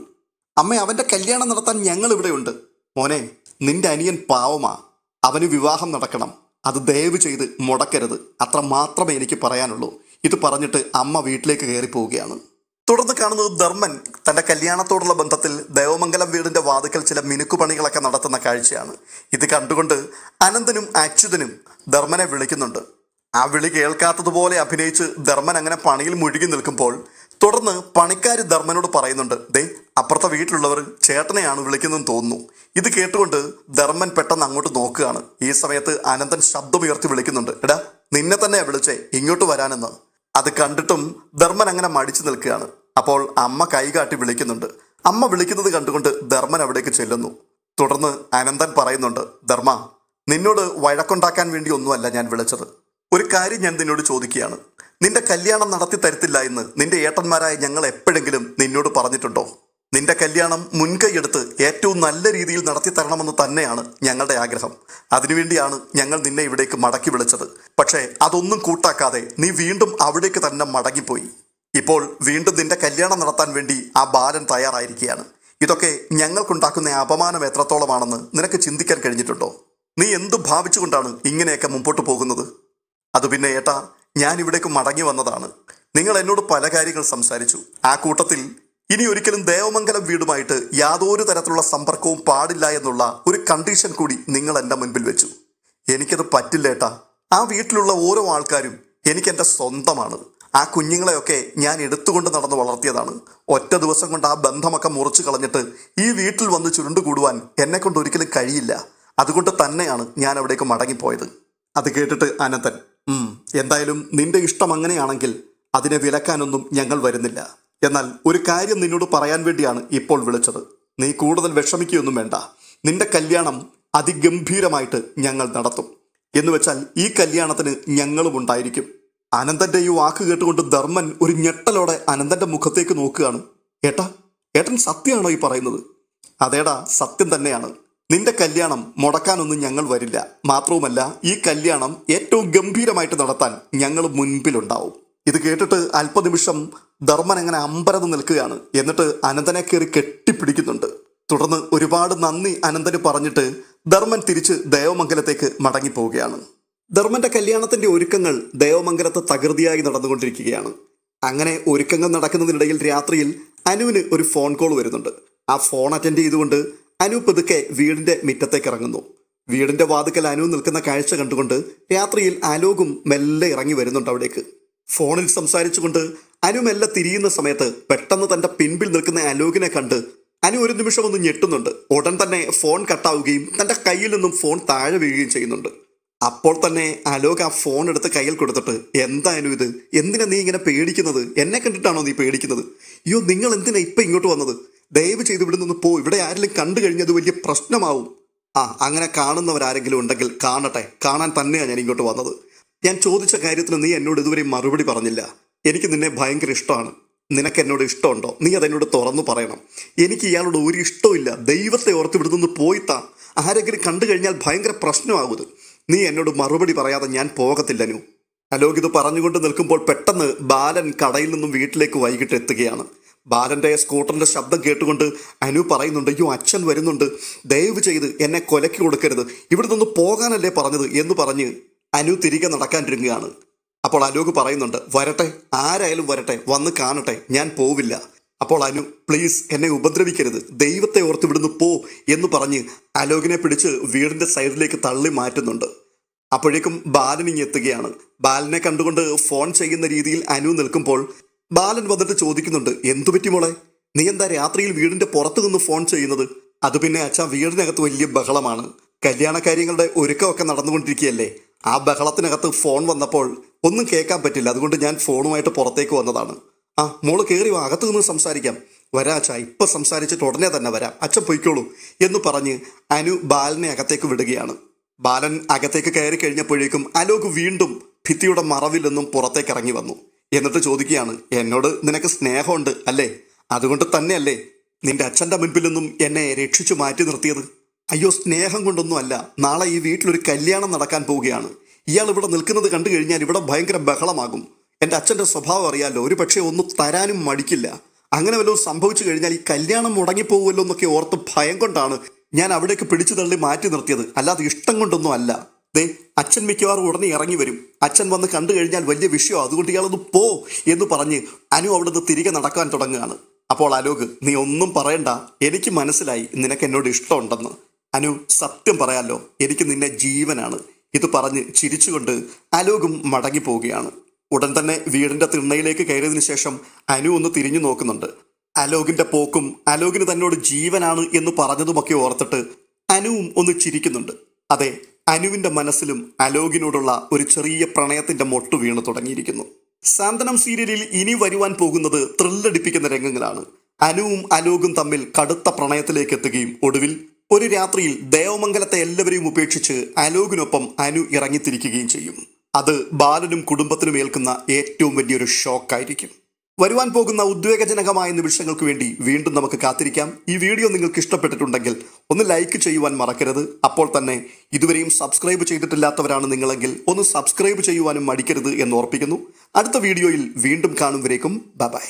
അമ്മ അവന്റെ കല്യാണം നടത്താൻ ഞങ്ങൾ ഇവിടെയുണ്ട്. മോനെ നിന്റെ അനിയൻ പാവമാ. അവന് വിവാഹം നടക്കണം. അത് ദയവ് ചെയ്ത് മുടക്കരുത്. അത്ര മാത്രമേ എനിക്ക് പറയാനുള്ളൂ. ഇത് പറഞ്ഞിട്ട് അമ്മ വീട്ടിലേക്ക് കയറി പോവുകയാണ് തുടർന്ന് കാണുന്നത് ധർമ്മൻ തന്റെ കല്യാണത്തോടുള്ള ബന്ധത്തിൽ ദേവമംഗലം വീടിന്റെ വാതുക്കൽ ചില മിനുക്കുപണികളൊക്കെ നടത്തുന്ന കാഴ്ചയാണ്. ഇത് കണ്ടുകൊണ്ട് അനന്തനും അച്യുതനും ധർമ്മനെ വിളിക്കുന്നുണ്ട്. ആ വിളി കേൾക്കാത്തതുപോലെ അഭിനയിച്ച് ധർമ്മൻ അങ്ങനെ പണിയിൽ മുഴുകി നിൽക്കുമ്പോൾ തുടർന്ന് പണിക്കാർ ധർമ്മനോട് പറയുന്നുണ്ട് ദേ അപ്പുറത്തെ വീട്ടിലുള്ളവർ ചേട്ടനെയാണ് വിളിക്കുന്നതെന്ന് തോന്നുന്നു. ഇത് കേട്ടുകൊണ്ട് ധർമ്മൻ പെട്ടെന്ന് അങ്ങോട്ട് നോക്കുകയാണ്. ഈ സമയത്ത് അനന്തൻ ശബ്ദമുയർത്തി വിളിക്കുന്നുണ്ട് എടാ നിന്നെ തന്നെയാ വിളിച്ചേ ഇങ്ങോട്ട് വരാനെന്ന്. അത് കണ്ടിട്ടും ധർമ്മൻ അങ്ങനെ മടിച്ചു നിൽക്കുകയാണ്. അപ്പോൾ അമ്മ കൈകാട്ടി വിളിക്കുന്നുണ്ട്. അമ്മ വിളിക്കുന്നത് കണ്ടുകൊണ്ട് ധർമ്മൻ അവിടേക്ക് ചെല്ലുന്നു. തുടർന്ന് അനന്തൻ പറയുന്നുണ്ട് ധർമ്മ നിന്നോട് വഴക്കുണ്ടാക്കാൻ വേണ്ടി ഒന്നുമല്ല ഞാൻ വിളിച്ചത്. ഒരു കാര്യം ഞാൻ നിന്നോട് ചോദിക്കുകയാണ്. നിന്റെ കല്യാണം നടത്തി തരത്തില്ല എന്ന് നിന്റെ ഏട്ടന്മാരായ ഞങ്ങൾ എപ്പോഴെങ്കിലും നിന്നോട് പറഞ്ഞിട്ടുണ്ടോ? നിന്റെ കല്യാണം മുൻകൈയെടുത്ത് ഏറ്റവും നല്ല രീതിയിൽ നടത്തി തരണമെന്ന് തന്നെയാണ് ഞങ്ങളുടെ ആഗ്രഹം. അതിനുവേണ്ടിയാണ് ഞങ്ങൾ നിന്നെ ഇവിടേക്ക് മടക്കി വിളിച്ചത്. പക്ഷേ അതൊന്നും കൂട്ടാക്കാതെ നീ വീണ്ടും അവിടേക്ക് തന്നെ മടങ്ങിപ്പോയി. ഇപ്പോൾ വീണ്ടും നിന്റെ കല്യാണം നടത്താൻ വേണ്ടി ആ ബാലൻ തയ്യാറായിരിക്കുകയാണ്. ഇതൊക്കെ ഞങ്ങൾക്കുണ്ടാക്കുന്ന അപമാനം എത്രത്തോളമാണെന്ന് നിനക്ക് ചിന്തിക്കാൻ കഴിഞ്ഞിട്ടുണ്ടോ? നീ എന്തു ഭാവിച്ചുകൊണ്ടാണ് ഇങ്ങനെയൊക്കെ മുമ്പോട്ട് പോകുന്നത്? അത് പിന്നെ ഏട്ടാ ഞാൻ ഇവിടേക്ക് മടങ്ങി വന്നതാണ്. നിങ്ങൾ എന്നോട് പല കാര്യങ്ങൾ സംസാരിച്ചു. ആ കൂട്ടത്തിൽ ഇനി ഒരിക്കലും ദേവമംഗലം വീടുമായിട്ട് യാതൊരു തരത്തിലുള്ള സമ്പർക്കവും പാടില്ല എന്നുള്ള ഒരു കണ്ടീഷൻ കൂടി നിങ്ങൾ എന്റെ മുൻപിൽ വെച്ചു. എനിക്കത് പറ്റില്ല ഏട്ടാ. ആ വീട്ടിലുള്ള ഓരോ ആൾക്കാരും എനിക്ക് എന്റെ സ്വന്തമാണ്. ആ കുഞ്ഞുങ്ങളെയൊക്കെ ഞാൻ എടുത്തുകൊണ്ട് നടന്ന് വളർത്തിയതാണ്. ഒറ്റ ദിവസം കൊണ്ട് ആ ബന്ധമൊക്കെ മുറിച്ചു കളഞ്ഞിട്ട് ഈ വീട്ടിൽ വന്ന് ചുരുണ്ടുകൂടുവാൻ എന്നെ കൊണ്ട് ഒരിക്കലും കഴിയില്ല. അതുകൊണ്ട് തന്നെയാണ് ഞാൻ അവിടേക്ക് മടങ്ങിപ്പോയത്. അത് കേട്ടിട്ട് അനന്തൻ "ഉം, എന്തായാലും നിന്റെ ഇഷ്ടം അങ്ങനെയാണെങ്കിൽ അതിനെ വിലക്കാനൊന്നും ഞങ്ങൾ വരുന്നില്ല. എന്നാൽ ഒരു കാര്യം നിന്നോട് പറയാൻ വേണ്ടിയാണ് ഇപ്പോൾ വിളിച്ചത്. നീ കൂടുതൽ വിഷമിക്കുകയൊന്നും വേണ്ട. നിന്റെ കല്യാണം അതിഗംഭീരമായിട്ട് ഞങ്ങൾ നടത്തും. എന്ന് വെച്ചാൽ ഈ കല്യാണത്തിന് ഞങ്ങളും ഉണ്ടായിരിക്കും. അനന്തന്റെ ഈ വാക്ക് കേട്ടുകൊണ്ട് ധർമ്മൻ ഒരു ഞെട്ടലോടെ അനന്തന്റെ മുഖത്തേക്ക് നോക്കുകയാണ്. ഏട്ടാ ഏട്ടൻ സത്യമാണോ ഈ പറയുന്നത്? അതേടാ സത്യം തന്നെയാണ്. നിന്റെ കല്യാണം മുടക്കാനൊന്നും ഞങ്ങൾ വരില്ല. മാത്രവുമല്ല ഈ കല്യാണം ഏറ്റവും ഗംഭീരമായിട്ട് നടത്താൻ ഞങ്ങൾ മുൻപിലുണ്ടാവും. ഇത് കേട്ടിട്ട് അല്പനിമിഷം ധർമ്മൻ അങ്ങനെ അമ്പരന്ന് നിൽക്കുകയാണ്. എന്നിട്ട് അനന്തനെ കയറി കെട്ടിപ്പിടിക്കുന്നുണ്ട്. തുടർന്ന് ഒരുപാട് നന്ദി അനന്തന് പറഞ്ഞിട്ട് ധർമ്മൻ തിരിച്ച് ദേവമംഗലത്തേക്ക് മടങ്ങിപ്പോവുകയാണ്. ധർമ്മന്റെ കല്യാണത്തിന്റെ ഒരുക്കങ്ങൾ ദേവമംഗലത്ത് തകൃതിയായി നടന്നുകൊണ്ടിരിക്കുകയാണ്. അങ്ങനെ ഒരുക്കങ്ങൾ നടക്കുന്നതിനിടയിൽ രാത്രിയിൽ അനുവിന് ഒരു ഫോൺ കോൾ വരുന്നുണ്ട്. ആ ഫോൺ അറ്റൻഡ് ചെയ്തുകൊണ്ട് അനു പതുക്കെ വീടിന്റെ മുറ്റത്തേക്ക് ഇറങ്ങുന്നു വീടിന്റെ വാതുക്കൽ അനു നിൽക്കുന്ന കാഴ്ച കണ്ടുകൊണ്ട് രാത്രിയിൽ അലോകും മെല്ലെ ഇറങ്ങി വരുന്നുണ്ട് അവിടേക്ക്. ഫോണിൽ സംസാരിച്ചുകൊണ്ട് അനു മെല്ലെ തിരിയുന്ന സമയത്ത് പെട്ടെന്ന് തന്റെ പിൻപിൽ നിൽക്കുന്ന അലോകിനെ കണ്ട് അനു ഒരു നിമിഷം ഒന്ന് ഞെട്ടുന്നുണ്ട്. ഉടൻ തന്നെ ഫോൺ കട്ടാവുകയും തന്റെ കയ്യിൽ നിന്നും ഫോൺ താഴെ വീഴുകയും ചെയ്യുന്നുണ്ട്. അപ്പോൾ തന്നെ അലോക് ആ ഫോൺ എടുത്ത് കയ്യിൽ കൊടുത്തിട്ട് എന്താ അനു ഇത്? എന്തിനാ നീ ഇങ്ങനെ പേടിക്കുന്നത്? എന്നെ കണ്ടിട്ടാണോ നീ പേടിക്കുന്നത്? അയ്യോ നിങ്ങൾ എന്തിനാ ഇപ്പൊ ഇങ്ങോട്ട് വന്നത്? ദയവ് ചെയ്ത് ഇവിടെ നിന്ന് പോ. ഇവിടെ ആരെങ്കിലും കണ്ടു കഴിഞ്ഞത് വലിയ പ്രശ്നമാവും. ആ അങ്ങനെ കാണുന്നവരാരെങ്കിലും ഉണ്ടെങ്കിൽ കാണട്ടെ. കാണാൻ തന്നെയാണ് ഞാൻ ഇങ്ങോട്ട് വന്നത്. ഞാൻ ചോദിച്ച കാര്യത്തിന് നീ എന്നോട് ഇതുവരെ മറുപടി പറഞ്ഞില്ല. എനിക്ക് നിന്നെ ഭയങ്കര ഇഷ്ടമാണ്. നിനക്ക് എന്നോട് ഇഷ്ടമുണ്ടോ? നീ അതെന്നോട് തുറന്നു പറയണം. എനിക്ക് ഇയാളോട് ഒരു ഇഷ്ടമില്ല ദൈവത്തെ ഓർത്ത് ഇവിടെ നിന്ന് പോയിത്താ ആരെങ്കിലും കണ്ടു കഴിഞ്ഞാൽ ഭയങ്കര പ്രശ്നമാകുത്. നീ എന്നോട് മറുപടി പറയാതെ ഞാൻ പോകത്തില്ല നു അലോക് ഇത് പറഞ്ഞുകൊണ്ട് നിൽക്കുമ്പോൾ പെട്ടെന്ന് ബാലൻ കടയിൽ നിന്നും വീട്ടിലേക്ക് വൈകിട്ട് എത്തുകയാണ്. ബാലന്റെ സ്കൂട്ടറിന്റെ ശബ്ദം കേട്ടുകൊണ്ട് അനു പറയുന്നുണ്ട് അയ്യോ അച്ഛൻ വരുന്നുണ്ട്. ദയവ് ചെയ്ത് എന്നെ കൊലക്കി കൊടുക്കരുത്. ഇവിടെ നിന്ന് പോകാനല്ലേ പറഞ്ഞത്? എന്ന് പറഞ്ഞ് അനു തിരികെ നടക്കാനിരുങ്ങുകയാണ് അപ്പോൾ അനൂക്ക് പറയുന്നുണ്ട് വരട്ടെ ആരായാലും വരട്ടെ വന്ന് കാണട്ടെ ഞാൻ പോവില്ല. അപ്പോൾ അനു പ്ലീസ് എന്നെ ഉപദ്രവിക്കരുത്. ദൈവത്തെ ഓർത്ത് ഇവിടുന്ന് പോ എന്ന് പറഞ്ഞ് അലോകിനെ പിടിച്ച് വീടിന്റെ സൈഡിലേക്ക് തള്ളി മാറ്റുന്നുണ്ട്. അപ്പോഴേക്കും ബാലൻ ഇങ്ങെത്തുകയാണ് ബാലനെ കണ്ടുകൊണ്ട് ഫോൺ ചെയ്യുന്ന രീതിയിൽ അനു നിൽക്കുമ്പോൾ ബാലൻ വന്നിട്ട് ചോദിക്കുന്നുണ്ട് എന്തു പറ്റി മോളെ? നീ എന്താ രാത്രിയിൽ വീടിന്റെ പുറത്തു നിന്ന് ഫോൺ ചെയ്യുന്നത്? അത് പിന്നെ അച്ഛാ വീടിനകത്ത് വലിയ ബഹളമാണ്. കല്യാണ കാര്യങ്ങളുടെ ഒരുക്കമൊക്കെ നടന്നുകൊണ്ടിരിക്കുകയല്ലേ? ആ ബഹളത്തിനകത്ത് ഫോൺ വന്നപ്പോൾ ഒന്നും കേൾക്കാൻ പറ്റില്ല. അതുകൊണ്ട് ഞാൻ ഫോണുമായിട്ട് പുറത്തേക്ക് വന്നതാണ്. ആ മോൾ കയറി അകത്ത് നിന്ന് സംസാരിക്കാം. വരാ അച്ഛാ ഇപ്പൊ സംസാരിച്ചിട്ട് ഉടനെ തന്നെ വരാം. അച്ഛൻ പൊയ്ക്കോളൂ എന്ന് പറഞ്ഞ് അനു ബാലനെ അകത്തേക്ക് വിടുകയാണ്. ബാലൻ അകത്തേക്ക് കയറി കഴിഞ്ഞപ്പോഴേക്കും അലോക് വീണ്ടും ഭിത്തിയുടെ മറവിൽ നിന്നും പുറത്തേക്ക് ഇറങ്ങി വന്നു. എന്നിട്ട് ചോദിക്കുകയാണ് എന്നോട് നിനക്ക് സ്നേഹമുണ്ട് അല്ലേ? അതുകൊണ്ട് തന്നെയല്ലേ നിന്റെ അച്ഛന്റെ മുൻപിൽ നിന്നും എന്നെ രക്ഷിച്ചു മാറ്റി നിർത്തിയത്? അയ്യോ സ്നേഹം കൊണ്ടൊന്നും അല്ല. നാളെ ഈ വീട്ടിലൊരു കല്യാണം നടക്കാൻ പോവുകയാണ്. ഇയാൾ ഇവിടെ നിൽക്കുന്നത് കണ്ടു കഴിഞ്ഞാൽ ഇവിടെ ഭയങ്കര ബഹളമാകും. എന്റെ അച്ഛന്റെ സ്വഭാവം അറിയാലോ ഒരു പക്ഷേ ഒന്നും തരാനും മടിക്കില്ല. അങ്ങനെ വല്ലതും സംഭവിച്ചു കഴിഞ്ഞാൽ ഈ കല്യാണം മുടങ്ങിപ്പോകുമല്ലോ എന്നൊക്കെ ഓർത്ത് ഭയം കൊണ്ടാണ് ഞാൻ അവിടേക്ക് പിടിച്ചു തള്ളി മാറ്റി നിർത്തിയത്. അല്ലാതെ ഇഷ്ടം കൊണ്ടൊന്നും അല്ല. ദേ അച്ഛൻ മിക്കവാറും ഉടനെ ഇറങ്ങി വരും. അച്ഛൻ വന്ന് കണ്ടു കഴിഞ്ഞാൽ വലിയ വിഷയം. അതുകൊണ്ട് ഇയാളൊന്ന് പോ എന്ന് പറഞ്ഞ് അനു അവിടുന്ന് തിരികെ നടക്കാൻ തുടങ്ങുകയാണ്. അപ്പോൾ അലോക് നീ ഒന്നും പറയണ്ട. എനിക്ക് മനസ്സിലായി നിനക്ക് എന്നോട് ഇഷ്ടമുണ്ടെന്ന്. അനു സത്യം പറയാലോ എനിക്ക് നിന്നെ ജീവനാണ്. ഇത് പറഞ്ഞ് ചിരിച്ചുകൊണ്ട് അലോകും മടങ്ങി പോവുകയാണ്. ഉടൻ തന്നെ വീടിന്റെ തിണ്ണയിലേക്ക് കയറിയതിനു ശേഷം അനു ഒന്ന് തിരിഞ്ഞു നോക്കുന്നുണ്ട്. അലോകിന്റെ പോക്കും അലോകിന് തന്നോട് ജീവനാണ് എന്ന് പറഞ്ഞതുമൊക്കെ ഓർത്തിട്ട് അനുവും ഒന്ന് ചിരിക്കുന്നുണ്ട്. അതെ അനുവിന്റെ മനസ്സിലും അലോകിനോടുള്ള ഒരു ചെറിയ പ്രണയത്തിന്റെ മൊട്ട് വീണു തുടങ്ങിയിരിക്കുന്നു. സാന്തനം സീരിയലിൽ ഇനി വരുവാൻ പോകുന്നത് ത്രില്ലടിപ്പിക്കുന്ന രംഗങ്ങളാണ്. അനുവും അലോകും തമ്മിൽ കടുത്ത പ്രണയത്തിലേക്ക് എത്തുകയും ഒടുവിൽ ഒരു രാത്രിയിൽ ദേവമംഗലത്തെ എല്ലാവരെയും ഉപേക്ഷിച്ച് അലോകിനൊപ്പം അനു ഇറങ്ങിത്തിരിക്കുകയും ചെയ്യും. അത് ബാലനും കുടുംബത്തിനും ഏൽക്കുന്ന ഏറ്റവും വലിയൊരു ഷോക്കായിരിക്കും. വരുവാൻ പോകുന്ന ഉദ്വേഗജനകമായ നിമിഷങ്ങൾക്ക് വേണ്ടി വീണ്ടും നമുക്ക് കാത്തിരിക്കാം. ഈ വീഡിയോ നിങ്ങൾക്ക് ഇഷ്ടപ്പെട്ടിട്ടുണ്ടെങ്കിൽ ഒന്ന് ലൈക്ക് ചെയ്യുവാൻ മറക്കരുത്. അപ്പോൾ തന്നെ ഇതുവരെയും സബ്സ്ക്രൈബ് ചെയ്തിട്ടില്ലാത്തവരാണ് നിങ്ങളെങ്കിൽ ഒന്ന് സബ്സ്ക്രൈബ് ചെയ്യുവാനും മടിക്കരുത് എന്ന് ഓർപ്പിക്കുന്നു. അടുത്ത വീഡിയോയിൽ വീണ്ടും കാണും വരേക്കും. ബൈ